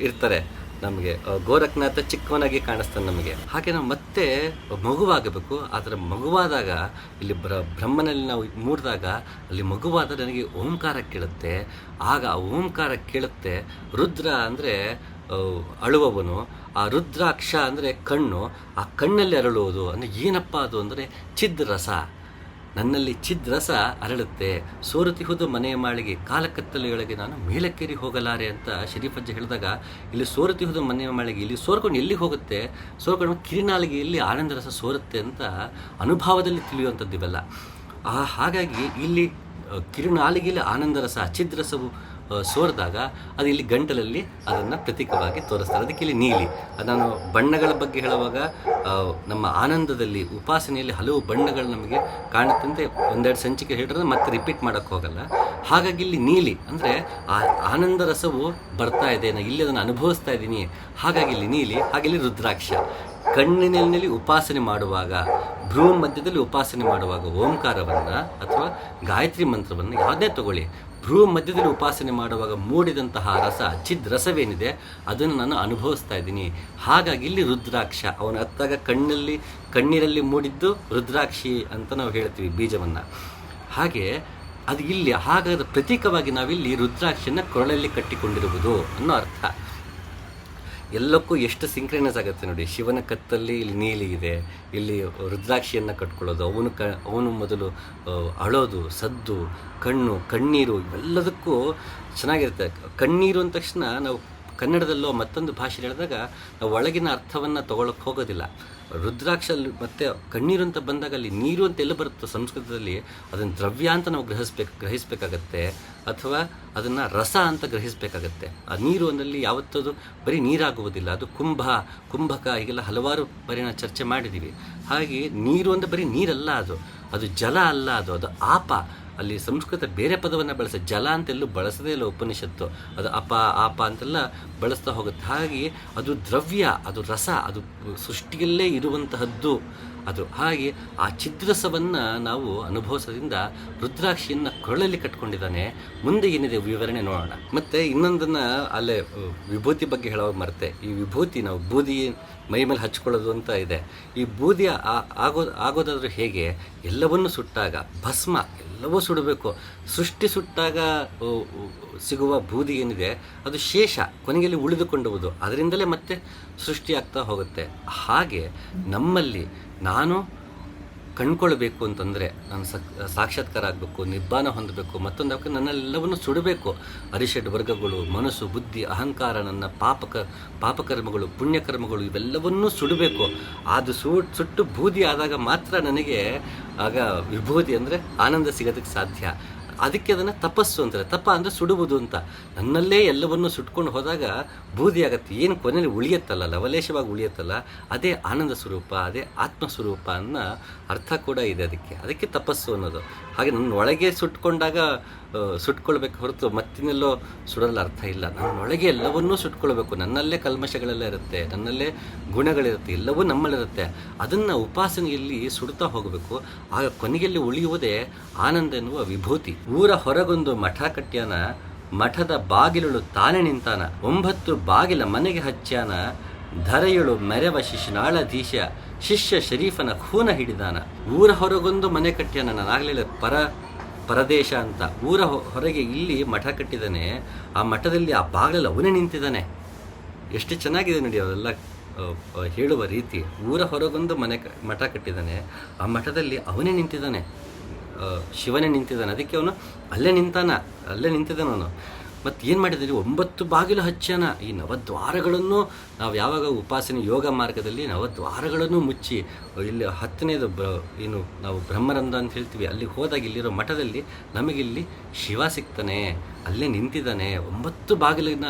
Speaker 1: ಇರ್ತಾರೆ. ನಮಗೆ ಗೋರಖ್ನಾಥ ಚಿಕ್ಕವನಾಗಿ ಕಾಣಿಸ್ತಾನೆ ನಮಗೆ. ಹಾಗೆ ನಾವು ಮತ್ತೆ ಮಗುವಾಗಬೇಕು. ಆದರೆ ಮಗುವಾದಾಗ ಇಲ್ಲಿ ಬ್ರ, ಬ್ರಹ್ಮನಲ್ಲಿ ನಾವು ಮೂಡಿದಾಗ ಅಲ್ಲಿ ಮಗುವಾದ ನನಗೆ ಓಂಕಾರ ಕೇಳುತ್ತೆ. ಆಗ ಆ ಓಂಕಾರ ಕೇಳುತ್ತೆ. ರುದ್ರ ಅಂದರೆ ಅಳುವವನು. ಆ ರುದ್ರಾಕ್ಷ ಅಂದರೆ ಕಣ್ಣು. ಆ ಕಣ್ಣಲ್ಲಿ ಅರಳುವುದು ಅಂದರೆ ಏನಪ್ಪ ಅದು ಅಂದರೆ ಚಿದ್ ರಸ ನನ್ನಲ್ಲಿ ಚಿದ್ರಸ ಅರಳುತ್ತೆ. ಸೋರುತಿಹುದು ಮನೆಯ ಮಾಳಿಗೆ ಕಾಲಕತ್ತಲೆಯೊಳಗೆ ನಾನು ಮೇಲಕ್ಕೇರಿ ಹೋಗಲಾರೆ ಅಂತ ಶರೀಫಜ್ಜ ಹೇಳಿದಾಗ ಇಲ್ಲಿ ಸೋರುತಿಹುದು ಮನೆಯ ಮಾಳಿಗೆ ಇಲ್ಲಿ ಸೋರ್ಕೊಂಡು ಎಲ್ಲಿ ಹೋಗುತ್ತೆ? ಸೋರ್ಕೊಂಡು ಕಿರಿನಾಲಿಗೆಯಲ್ಲಿ ಆನಂದ ರಸ ಸೋರುತ್ತೆ ಅಂತ ಅನುಭವದಲ್ಲಿ ತಿಳಿಯುವಂಥದ್ದು ಇವೆಲ್ಲ. ಆ ಹಾಗಾಗಿ ಇಲ್ಲಿ ಕಿರುನಾಲಿಗೆಯಲ್ಲಿ ಆನಂದ ರಸ ಚಿದ್ರಸವು ಅಹ್, ಸೋರಿದಾಗ ಅದು ಇಲ್ಲಿ ಗಂಟಲಲ್ಲಿ ಅದನ್ನು ಪ್ರತೀಕವಾಗಿ ತೋರಿಸ್ತಾರೆ. ಅದಕ್ಕೆ ಇಲ್ಲಿ ನೀಲಿ. ನಾನು ಬಣ್ಣಗಳ ಬಗ್ಗೆ ಹೇಳುವಾಗ ನಮ್ಮ ಆನಂದದಲ್ಲಿ, ಉಪಾಸನೆಯಲ್ಲಿ ಹಲವು ಬಣ್ಣಗಳು ನಮಗೆ ಕಾಣುತ್ತಂತೆ ಒಂದೆರಡು ಸಂಚಿಕೆ ಹೇಳಿದ್ರೆ ಮತ್ತೆ ರಿಪೀಟ್ ಮಾಡೋಕ್ಕೆ ಹೋಗಲ್ಲ. ಹಾಗಾಗಿ ಇಲ್ಲಿ ನೀಲಿ ಅಂದರೆ ಆ ಆನಂದ ರಸವು ಬರ್ತಾ ಇದೆ ನಾನು ಇಲ್ಲಿ ಅದನ್ನು ಅನುಭವಿಸ್ತಾ ಇದ್ದೀನಿ. ಹಾಗಾಗಿ ಇಲ್ಲಿ ನೀಲಿ, ಹಾಗೆ ಇಲ್ಲಿ ರುದ್ರಾಕ್ಷ. ಕಣ್ಣಿನಲ್ಲಿ ಉಪಾಸನೆ ಮಾಡುವಾಗ ಭ್ರೂ ಮಧ್ಯದಲ್ಲಿ ಉಪಾಸನೆ ಮಾಡುವಾಗ ಓಂಕಾರವನ್ನು ಅಥವಾ ಗಾಯತ್ರಿ ಮಂತ್ರವನ್ನು ಯಾವುದೇ ತಗೊಳ್ಳಿ. ಭ್ರೂ ಮಧ್ಯದಲ್ಲಿ ಉಪಾಸನೆ ಮಾಡುವಾಗ ಮೂಡಿದಂತಹ ರಸ, ಚಿದ್ ರಸವೇನಿದೆ, ಅದನ್ನು ನಾನು ಅನುಭವಿಸ್ತಾ ಇದ್ದೀನಿ. ಹಾಗಾಗಿ ಇಲ್ಲಿ ರುದ್ರಾಕ್ಷ, ಅವನ ಹತ್ತಾಗ ಕಣ್ಣಲ್ಲಿ, ಕಣ್ಣೀರಲ್ಲಿ ಮೂಡಿದ್ದು ರುದ್ರಾಕ್ಷಿ ಅಂತ ನಾವು ಹೇಳ್ತೀವಿ ಬೀಜವನ್ನು. ಹಾಗೆ ಅದು ಇಲ್ಲಿ ಹಾಗಾದ ಪ್ರತೀಕವಾಗಿ ನಾವಿಲ್ಲಿ ರುದ್ರಾಕ್ಷಿಯನ್ನು ಕೊರಳಲ್ಲಿ ಕಟ್ಟಿಕೊಂಡಿರುವುದು ಅನ್ನೋ ಅರ್ಥ. ಎಲ್ಲಕ್ಕೂ ಎಷ್ಟು ಸಿಂಕ್ರನೈಸ್ ಆಗುತ್ತೆ ನೋಡಿ, ಶಿವನ ಕತ್ತಲ್ಲಿ ಇಲ್ಲಿ ನೀಲಿ ಇದೆ, ಇಲ್ಲಿ ರುದ್ರಾಕ್ಷಿಯನ್ನು ಕಟ್ಕೊಳ್ಳೋದು, ಅವನು ಕ, ಅವನು ಮೊದಲು ಅಳೋದು, ಸದ್ದು, ಕಣ್ಣು, ಕಣ್ಣೀರು, ಇವೆಲ್ಲದಕ್ಕೂ ಚೆನ್ನಾಗಿರುತ್ತೆ. ಕಣ್ಣೀರು ಅಂದ ತಕ್ಷಣ ನಾವು ಕನ್ನಡದಲ್ಲೋ ಮತ್ತೊಂದು ಭಾಷೆ ಹೇಳಿದಾಗ ನಾವು ಒಳಗಿನ ಅರ್ಥವನ್ನು ತಗೊಳಕ್ಕೆ ಹೋಗೋದಿಲ್ಲ. ರುದ್ರಾಕ್ಷ ಮತ್ತು ಕಣ್ಣೀರು ಅಂತ ಬಂದಾಗ ಅಲ್ಲಿ ನೀರು ಅಂತ ಎಲ್ಲ ಬರುತ್ತೋ ಸಂಸ್ಕೃತದಲ್ಲಿ ಅದನ್ನು ದ್ರವ್ಯ ಅಂತ ನಾವು ಗ್ರಹಿಸ್ಬೇಕು, ಗ್ರಹಿಸಬೇಕಾಗತ್ತೆ. ಅಥವಾ ಅದನ್ನು ರಸ ಅಂತ ಗ್ರಹಿಸಬೇಕಾಗತ್ತೆ. ಆ ನೀರು ಅಂದಲ್ಲಿ ಯಾವತ್ತದು ಬರೀ ನೀರಾಗುವುದಿಲ್ಲ. ಅದು ಕುಂಭ, ಕುಂಭಕ ಹೀಗೆಲ್ಲ ಹಲವಾರು ಬರೀ ನಾವು ಚರ್ಚೆ ಮಾಡಿದ್ದೀವಿ ಹಾಗೆ ನೀರು ಅಂದರೆ ಬರೀ ನೀರಲ್ಲ ಅದು. ಅದು ಜಲ ಅಲ್ಲ ಅದು. ಅದು ಆಪ. ಅಲ್ಲಿ ಸಂಸ್ಕೃತ ಬೇರೆ ಪದವನ್ನು ಬಳಸ, ಜಲ ಅಂತೆಲ್ಲೂ ಬಳಸದೇ ಇಲ್ಲ ಉಪನಿಷತ್ತು. ಅದು ಅಪ, ಆಪ ಅಂತೆಲ್ಲ ಬಳಸ್ತಾ ಹೋಗುತ್ತೆ. ಹಾಗೆ ಅದು ದ್ರವ್ಯ, ಅದು ರಸ, ಅದು ಸೃಷ್ಟಿಯಲ್ಲೇ ಇರುವಂತಹದ್ದು. ಅದು ಹಾಗೆ ಆ ಚಿದ್ರಸವನ್ನು ನಾವು ಅನುಭವಿಸೋದ್ರಿಂದ ರುದ್ರಾಕ್ಷಿಯನ್ನು ಕೊರಳಲ್ಲಿ ಕಟ್ಕೊಂಡಿದ್ದಾನೆ. ಮುಂದೆ ಏನಿದೆ ವಿವರಣೆ ನೋಡೋಣ. ಮತ್ತೆ ಇನ್ನೊಂದನ್ನು ಅಲ್ಲೇ ವಿಭೂತಿ ಬಗ್ಗೆ ಹೇಳೋವಾಗ ಮರೆತೆ. ಈ ವಿಭೂತಿ ನಾವು ಬೂದಿ ಮೈ ಮೇಲೆ ಹಚ್ಕೊಳ್ಳೋದು ಅಂತ ಇದೆ. ಈ ಬೂದಿ ಆಗೋ ಆಗೋದಾದರೂ ಹೇಗೆ? ಎಲ್ಲವನ್ನು ಸುಟ್ಟಾಗ, ಭಸ್ಮ ಎಲ್ಲವೂ ಸುಡಬೇಕು. ಸೃಷ್ಟಿ ಸುಟ್ಟಾಗ ಸಿಗುವ ಬೂದಿ ಏನಿದೆ, ಅದು ಶೇಷ, ಕೊನೆಯಲ್ಲಿ ಉಳಿದುಕೊಂಡುವುದು ಅದರಿಂದಲೇ ಮತ್ತೆ ಸೃಷ್ಟಿಯಾಗ್ತಾ ಹೋಗುತ್ತೆ. ಹಾಗೆ ನಮ್ಮಲ್ಲಿ ನಾನು ಕಂಡ್ಕೊಳ್ಬೇಕು ಅಂತಂದರೆ ನಾನು ಸಕ್ ಸಾಕ್ಷಾತ್ಕಾರ ಆಗಬೇಕು ನಿರ್ಬಾನ ಹೊಂದಬೇಕು, ಮತ್ತೊಂದು ಅವಕ್ಕೆ ನನ್ನೆಲ್ಲವನ್ನು ಸುಡಬೇಕು. ಅರಿಷಡ್ ವರ್ಗಗಳು, ಮನಸ್ಸು, ಬುದ್ಧಿ, ಅಹಂಕಾರ, ನನ್ನ ಪಾಪಕ, ಪಾಪಕರ್ಮಗಳು, ಪುಣ್ಯಕರ್ಮಗಳು ಇವೆಲ್ಲವನ್ನೂ ಸುಡಬೇಕು. ಅದು ಸು, ಸುಟ್ಟು ಬೂದಿ ಆದಾಗ ಮಾತ್ರ ನನಗೆ ಆಗ ವಿಭೂತಿ ಅಂದರೆ ಆನಂದ ಸಿಗೋದಕ್ಕೆ ಸಾಧ್ಯ. ಅದಕ್ಕೆ ಅದನ್ನು ತಪಸ್ಸು ಅಂತಾರೆ. ತಪ್ಪ ಅಂದರೆ ಸುಡುವುದು ಅಂತ. ನನ್ನಲ್ಲೇ ಎಲ್ಲವನ್ನು ಸುಟ್ಕೊಂಡು ಹೋದಾಗ ಬೂದಿ ಆಗತ್ತೆ. ಏನು ಕೊನೆಯಲ್ಲಿ ಉಳಿಯತ್ತಲ್ಲ, ಲವಲೇಶವಾಗಿ ಉಳಿಯತ್ತಲ್ಲ, ಅದೇ ಆನಂದ ಸ್ವರೂಪ, ಅದೇ ಆತ್ಮ ಸ್ವರೂಪ ಅನ್ನೋ ಅರ್ಥ ಕೂಡ ಇದೆ ಅದಕ್ಕೆ. ಅದಕ್ಕೆ ತಪಸ್ಸು ಅನ್ನೋದು. ಹಾಗೆ ನನ್ನ ಒಳಗೆ ಸುಟ್ಕೊಂಡಾಗ ಸುಟ್ಕೊಳ್ಬೇಕು ಹೊರತು ಮತ್ತಿನೆಲ್ಲೋ ಸುಡಲು ಅರ್ಥ ಇಲ್ಲ. ನನ್ನೊಳಗೆ ಎಲ್ಲವನ್ನೂ ಸುಟ್ಕೊಳ್ಬೇಕು. ನನ್ನಲ್ಲೇ ಕಲ್ಮಶಗಳೆಲ್ಲ ಇರುತ್ತೆ, ನನ್ನಲ್ಲೇ ಗುಣಗಳಿರುತ್ತೆ, ಎಲ್ಲವೂ ನಮ್ಮಲ್ಲಿರುತ್ತೆ. ಅದನ್ನು ಉಪಾಸನೆಯಲ್ಲಿ ಸುಡ್ತಾ ಹೋಗಬೇಕು. ಆಗ ಕೊನೆಯಲ್ಲಿ ಉಳಿಯುವುದೇ ಆನಂದ ಎನ್ನುವ ವಿಭೂತಿ. ಊರ ಹೊರಗೊಂದು ಮಠ ಕಟ್ಟ್ಯಾನ ಮಠದ ಬಾಗಿಲುಳು ತಾನೇ ನಿಂತಾನ, ಒಂಬತ್ತು ಬಾಗಿಲ ಮನೆಗೆ ಹಚ್ಚಾನ ಧರೆಯುಳು ಮೆರವ ಶಿಶುನಾಳಧೀಶ, ಶಿಷ್ಯ ಶರೀಫನ ಖೂನ ಹಿಡಿದಾನ. ಊರ ಹೊರಗೊಂದು ಮನೆ ಕಟ್ಟ್ಯಾನ ನಾನು ಆಗಲಿಲ್ಲ ಪರ ಪರದೇಶ ಅಂತ. ಊರ ಹೊರಗೆ ಇಲ್ಲಿ ಮಠ ಕಟ್ಟಿದ್ದಾನೆ. ಆ ಮಠದಲ್ಲಿ ಆ ಬಾಗಿಲಲ್ಲಿ ಅವನೇ ನಿಂತಿದ್ದಾನೆ. ಎಷ್ಟು ಚೆನ್ನಾಗಿದೆ ನೋಡಿ ಅವೆಲ್ಲ ಹೇಳುವ ರೀತಿ. ಊರ ಹೊರಗೊಂದು ಮನೆ ಮಠ ಕಟ್ಟಿದ್ದಾನೆ. ಆ ಮಠದಲ್ಲಿ ಅವನೇ ನಿಂತಿದ್ದಾನೆ. ಶಿವನೇ ನಿಂತಿದ್ದಾನೆ. ಅದಕ್ಕೆ ಅವನು ಅಲ್ಲೇ ನಿಂತಾನ, ಅಲ್ಲೇ ನಿಂತಿದ್ದಾನೆ ಅವನು ಮತ್ತು ಏನು ಮಾಡಿದ್ರಿ? ಒಂಬತ್ತು ಬಾಗಿಲು ಹಚ್ಚನ. ಈ ನವದ್ವಾರಗಳನ್ನು ನಾವು ಯಾವಾಗ ಉಪಾಸನೆ ಯೋಗ ಮಾರ್ಗದಲ್ಲಿ ನವದ್ವಾರಗಳನ್ನು ಮುಚ್ಚಿ, ಇಲ್ಲಿ ಹತ್ತನೇದು ಬ, ಏನು ನಾವು ಬ್ರಹ್ಮರಂಧ ಅಂತ ಹೇಳ್ತೀವಿ ಅಲ್ಲಿಗೆ ಹೋದಾಗ ಇಲ್ಲಿರೋ ಮಠದಲ್ಲಿ ನಮಗಿಲ್ಲಿ ಶಿವ ಸಿಗ್ತಾನೆ ಅಲ್ಲೇ ನಿಂತಿದ್ದಾನೆ. ಒಂಬತ್ತು ಬಾಗಿಲಿನ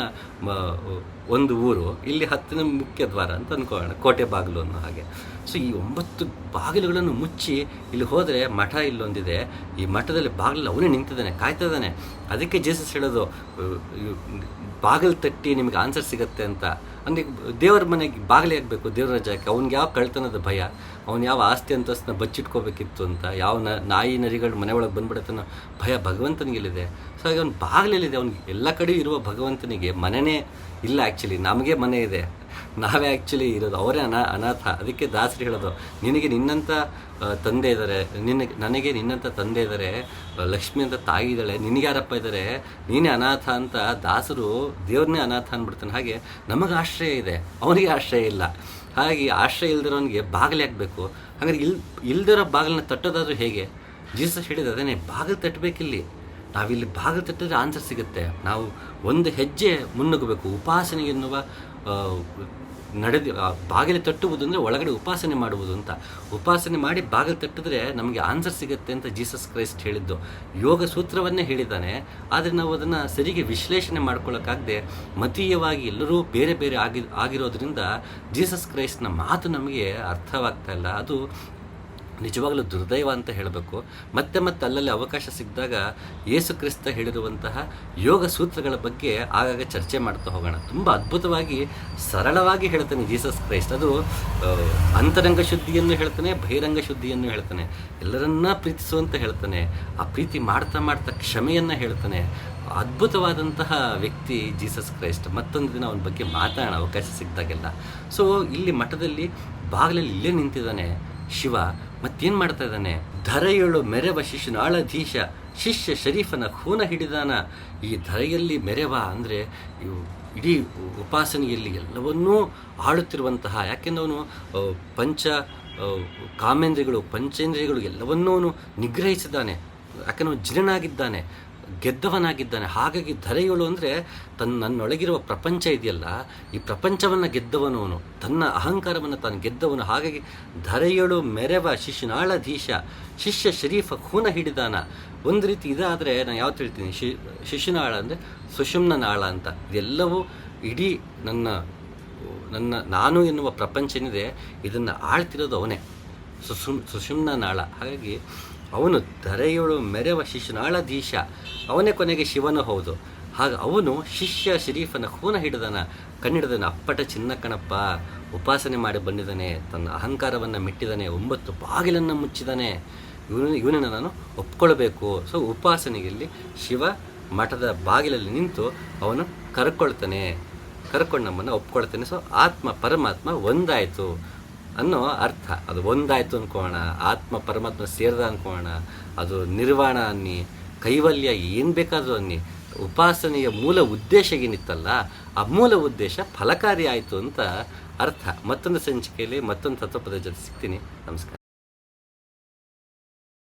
Speaker 1: ಒಂದು ಊರು, ಇಲ್ಲಿ ಹತ್ತಿನ ಮುಖ್ಯ ದ್ವಾರ ಅಂತ ಅಂದ್ಕೊಳ್ಳೋಣ ಕೋಟೆ ಬಾಗಿಲು ಅನ್ನೋ ಹಾಗೆ. ಸೊ ಈ ಒಂಬತ್ತು ಬಾಗಿಲುಗಳನ್ನು ಮುಚ್ಚಿ ಇಲ್ಲಿ ಹೋದರೆ ಮಠ ಇಲ್ಲೊಂದಿದೆ. ಈ ಮಠದಲ್ಲಿ ಬಾಗಿಲು ಅವನೇ ನಿಂತಿದ್ದಾನೆ ಕಾಯ್ತಿದ್ದಾನೆ ಅದಕ್ಕೆ ಜೇಸಸ್ ಹೇಳೋದು ಬಾಗಿಲು ತಟ್ಟಿ ನಿಮಗೆ ಆನ್ಸರ್ ಸಿಗತ್ತೆ ಅಂತ. ಅಂದರೆ ದೇವರ ಮನೆಗೆ ಬಾಗಿಲೆ ಆಗಬೇಕು, ದೇವರ ರಜಾಕ್ಕೆ ಅವ್ನಿಗೆ ಯಾವ ಕಳ್ತನದ ಭಯ, ಅವ್ನು ಯಾವ ಆಸ್ತಿ ಅಂತಸ್ತನ್ನ ಬಚ್ಚಿಟ್ಕೋಬೇಕಿತ್ತು ಅಂತ, ಯಾವ ನಾಯಿ ನರಿಗಳು ಮನೆ ಒಳಗೆ ಬಂದ್ಬಿಡುತ್ತೆ ಅನ್ನೋ ಭಯ ಭಗವಂತನಿಗೆಲ್ಲಿದೆ. ಸೊ ಹಾಗೆ ಅವ್ನು ಬಾಗಿಲಲ್ಲಿದೆ. ಅವ್ನಿಗೆ ಎಲ್ಲ ಕಡೆ ಇರುವ ಭಗವಂತನಿಗೆ ಮನೆನೇ ಇಲ್ಲ ಆ್ಯಕ್ಚುಲಿ ನಮಗೆ ಮನೆ ಇದೆ. ನಾವೇ ಆ್ಯಕ್ಚುಲಿ ಇರೋದು, ಅವರೇ ಅನಾ, ಅನಾಥ. ಅದಕ್ಕೆ ದಾಸರು ಹೇಳೋದು, ನಿನಗೆ ನಿನ್ನಂಥ ತಂದೆ ಇದ್ದಾರೆ ನಿನಗೆ ನನಗೆ ನಿನ್ನಂಥ ತಂದೆ ಇದ್ದಾರೆ ಲಕ್ಷ್ಮಿ ಅಂತ ತಾಯಿ ಇದ್ದಾಳೆ ನಿನಗ್ಯಾರಪ್ಪ ಇದ್ದಾರೆ ನೀನೇ ಅನಾಥ ಅಂತ ದಾಸರು ದೇವ್ರನ್ನೇ ಅನಾಥ ಅಂದ್ಬಿಡ್ತಾನೆ. ಹಾಗೆ ನಮಗೆ ಆಶ್ರಯ ಇದೆ, ಅವನಿಗೆ ಆಶ್ರಯ ಇಲ್ಲ. ಹಾಗೆ ಆಶ್ರಯ ಇಲ್ದಿರೋನಿಗೆ ಬಾಗಿಲು ಹಾಕಬೇಕು ಹಾಗಾದ್ರೆ ಇಲ್, ಇಲ್ದಿರೋ ಬಾಗಿಲನ್ನ ತಟ್ಟೋದಾದ್ರೂ ಹೇಗೆ? ಜೀಸಸ್ ಹೇಳಿದ ಅದೇನೆ ಬಾಗಿಲು ತಟ್ಟಬೇಕಿಲ್ಲಿ. ನಾವಿಲ್ಲಿ ಬಾಗಿಲು ತಟ್ಟಿದ್ರೆ ಆನ್ಸರ್ ಸಿಗುತ್ತೆ. ನಾವು ಒಂದು ಹೆಜ್ಜೆ ಮುನ್ನುಗ್ಗಬೇಕು. ಉಪಾಸನೆ ಎನ್ನುವ ನಡೆದು ಬಾಗಿಲು ತಟ್ಟುವುದು ಅಂದರೆ ಒಳಗಡೆ ಉಪಾಸನೆ ಮಾಡುವುದು ಅಂತ. ಉಪಾಸನೆ ಮಾಡಿ ಬಾಗಿಲು ತಟ್ಟಿದ್ರೆ ನಮಗೆ ಆನ್ಸರ್ ಸಿಗುತ್ತೆ ಅಂತ ಜೀಸಸ್ ಕ್ರೈಸ್ಟ್ ಹೇಳಿದ್ದು. ಯೋಗ ಸೂತ್ರವನ್ನೇ ಹೇಳಿದ್ದಾನೆ. ಆದರೆ ನಾವು ಅದನ್ನು ಸರಿಗೆ ವಿಶ್ಲೇಷಣೆ ಮಾಡ್ಕೊಳ್ಳೋಕ್ಕಾಗದೆ ಮತೀಯವಾಗಿ ಎಲ್ಲರೂ ಬೇರೆ ಬೇರೆ ಆಗಿ, ಆಗಿರೋದ್ರಿಂದ ಜೀಸಸ್ ಕ್ರೈಸ್ಟ್ನ ಮಾತು ನಮಗೆ ಅರ್ಥವಾಗ್ತಾ ಇಲ್ಲ. ಅದು ನಿಜವಾಗಲೂ ದುರ್ದೈವ ಅಂತ ಹೇಳಬೇಕು. ಮತ್ತೆ ಮತ್ತೆ ಅಲ್ಲಲ್ಲಿ ಅವಕಾಶ ಸಿಕ್ಕಿದಾಗ ಯೇಸು ಕ್ರಿಸ್ತ ಹೇಳಿರುವಂತಹ ಯೋಗ ಸೂತ್ರಗಳ ಬಗ್ಗೆ ಆಗಾಗ ಚರ್ಚೆ ಮಾಡ್ತಾ ಹೋಗೋಣ. ತುಂಬ ಅದ್ಭುತವಾಗಿ ಸರಳವಾಗಿ ಹೇಳ್ತಾನೆ ಜೀಸಸ್ ಕ್ರೈಸ್ಟ್. ಅದು ಅಂತರಂಗ ಶುದ್ಧಿಯನ್ನು ಹೇಳ್ತಾನೆ, ಬಹಿರಂಗ ಶುದ್ಧಿಯನ್ನು ಹೇಳ್ತಾನೆ. ಎಲ್ಲರನ್ನ ಪ್ರೀತಿಸುವಂತ ಹೇಳ್ತಾನೆ. ಆ ಪ್ರೀತಿ ಮಾಡ್ತಾ ಮಾಡ್ತಾ ಕ್ಷಮೆಯನ್ನು ಹೇಳ್ತಾನೆ. ಅದ್ಭುತವಾದಂತಹ ವ್ಯಕ್ತಿ ಜೀಸಸ್ ಕ್ರೈಸ್ಟ್. ಮತ್ತೊಂದು ದಿನ ಅವನ ಬಗ್ಗೆ ಮಾತಾಡೋಣ, ಅವಕಾಶ ಸಿಕ್ಕಿದಾಗೆಲ್ಲ ಸೊ, ಇಲ್ಲಿ ಮಠದಲ್ಲಿ ಬಾಗಿಲಲ್ಲಿ ಇಲ್ಲೇ ನಿಂತಿದ್ದಾನೆ ಶಿವ. ಮತ್ತೇನು ಮಾಡ್ತಾ ಇದ್ದಾನೆ? ಧರೆಯಳು ಮೆರೆವ ಶಿಶುನಾಳಧೀಶ ಶಿಷ್ಯ ಶರೀಫನ ಖೂನ ಹಿಡಿದಾನ. ಈ ಧರೆಯಲ್ಲಿ ಮೆರೆವ ಅಂದರೆ ಇವು ಇಡೀ ಉಪಾಸನೆಯಲ್ಲಿ ಎಲ್ಲವನ್ನೂ ಆಳುತ್ತಿರುವಂತಹ ಯಾಕೆಂದ್ರೆ ಅವನು ಪಂಚ ಕಾಮೇಂದ್ರಿಗಳು ಪಂಚೇಂದ್ರಿಯಗಳು ಎಲ್ಲವನ್ನೂ ಅವನು ನಿಗ್ರಹಿಸಿದ್ದಾನೆ. ಯಾಕಂದ್ರೆ ಅವನು ಜಿರನಾಗಿದ್ದಾನೆ ಗೆದ್ದವನಾಗಿದ್ದಾನೆ, ಹಾಗಾಗಿ ಧರೆಯಳು ಅಂದರೆ ತನ್ನ ನನ್ನೊಳಗಿರುವ ಪ್ರಪಂಚ ಇದೆಯಲ್ಲ, ಈ ಪ್ರಪಂಚವನ್ನು ಗೆದ್ದವನು ಅವನು, ತನ್ನ ಅಹಂಕಾರವನ್ನು ತಾನು ಗೆದ್ದವನು, ಹಾಗಾಗಿ ಧರೆಯಳು ಮೆರೆವ ಶಿಶುನಾಳಧೀಶ ಶಿಷ್ಯ ಶರೀಫ ಖೂನ ಹಿಡಿದಾನ. ಒಂದು ರೀತಿ ಇದಾದರೆ ನಾನು ಯಾವ ಹೇಳ್ತೀನಿ ಶಿ, ಶಿಶುನಾಳ ಅಂದರೆ ಸುಷುಮ್ನ ನಾಳ ಅಂತ. ಇದೆಲ್ಲವೂ ಇಡೀ ನನ್ನ ನನ್ನ, ನಾನು ಎನ್ನುವ ಪ್ರಪಂಚ ಏನಿದೆ ಇದನ್ನು ಆಳ್ತಿರೋದು ಅವನೇ ಸುಸುಮ್ ಸುಷುಮ್ನ ನಾಳ. ಹಾಗಾಗಿ ಅವನು ಧರೆಯೊಳು ಮೆರೆವ ಶಿಶುನಾಳಧೀಶ ಅವನೇ ಕೊನೆಗೆ ಶಿವನು ಹೌದು. ಹಾಗೆ ಅವನು ಶಿಷ್ಯ ಶರೀಫನ ಹೂನ ಹಿಡಿದನ, ಕಣ್ಣಿಡಿದನ ಅಪ್ಪಟ ಚಿನ್ನ ಕಣಪ್ಪ, ಉಪಾಸನೆ ಮಾಡಿ ಬಂದಿದ್ದಾನೆ ತನ್ನ ಅಹಂಕಾರವನ್ನು ಮೆಟ್ಟಿದ್ದಾನೆ ಒಂಬತ್ತು ಬಾಗಿಲನ್ನು ಮುಚ್ಚಿದ್ದಾನೆ ಇವನು, ಇವನನ್ನು ನಾನು ಒಪ್ಕೊಳ್ಬೇಕು. ಸೊ, ಉಪಾಸನೆಯಲ್ಲಿ ಶಿವ ಮಠದ ಬಾಗಿಲಲ್ಲಿ ನಿಂತು ಅವನು ಕರ್ಕೊಳ್ತಾನೆ. ಕರ್ಕೊಂಡು ನಮ್ಮನ್ನು ಒಪ್ಕೊಳ್ತಾನೆ. ಸೊ, ಆತ್ಮ ಪರಮಾತ್ಮ ಒಂದಾಯಿತು. ಅನ್ನೋ ಅರ್ಥ. ಅದು ಒಂದಾಯ್ತು ಅನ್ಕೋಣ, ಆತ್ಮ ಪರಮಾತ್ಮ ಸೇರಿದ ಅನ್ಕೋಣ, ಅದು ನಿರ್ವಾಣ ಅನ್ನಿ, ಕೈವಲ್ಯ ಏನು ಬೇಕಾದರೂ ಅನ್ನಿ, ಉಪಾಸನೆಯ ಮೂಲ ಉದ್ದೇಶ ಏನಿತ್ತಲ್ಲ, ಆ ಮೂಲ ಉದ್ದೇಶ ಫಲಕಾರಿ ಆಯಿತು ಅಂತ ಅರ್ಥ. ಮತ್ತೊಂದು ಸಂಚಿಕೆಯಲ್ಲಿ ಮತ್ತೊಂದು ತತ್ವಪದ ಜೊತೆ ಸಿಗ್ತೀನಿ. ನಮಸ್ಕಾರ.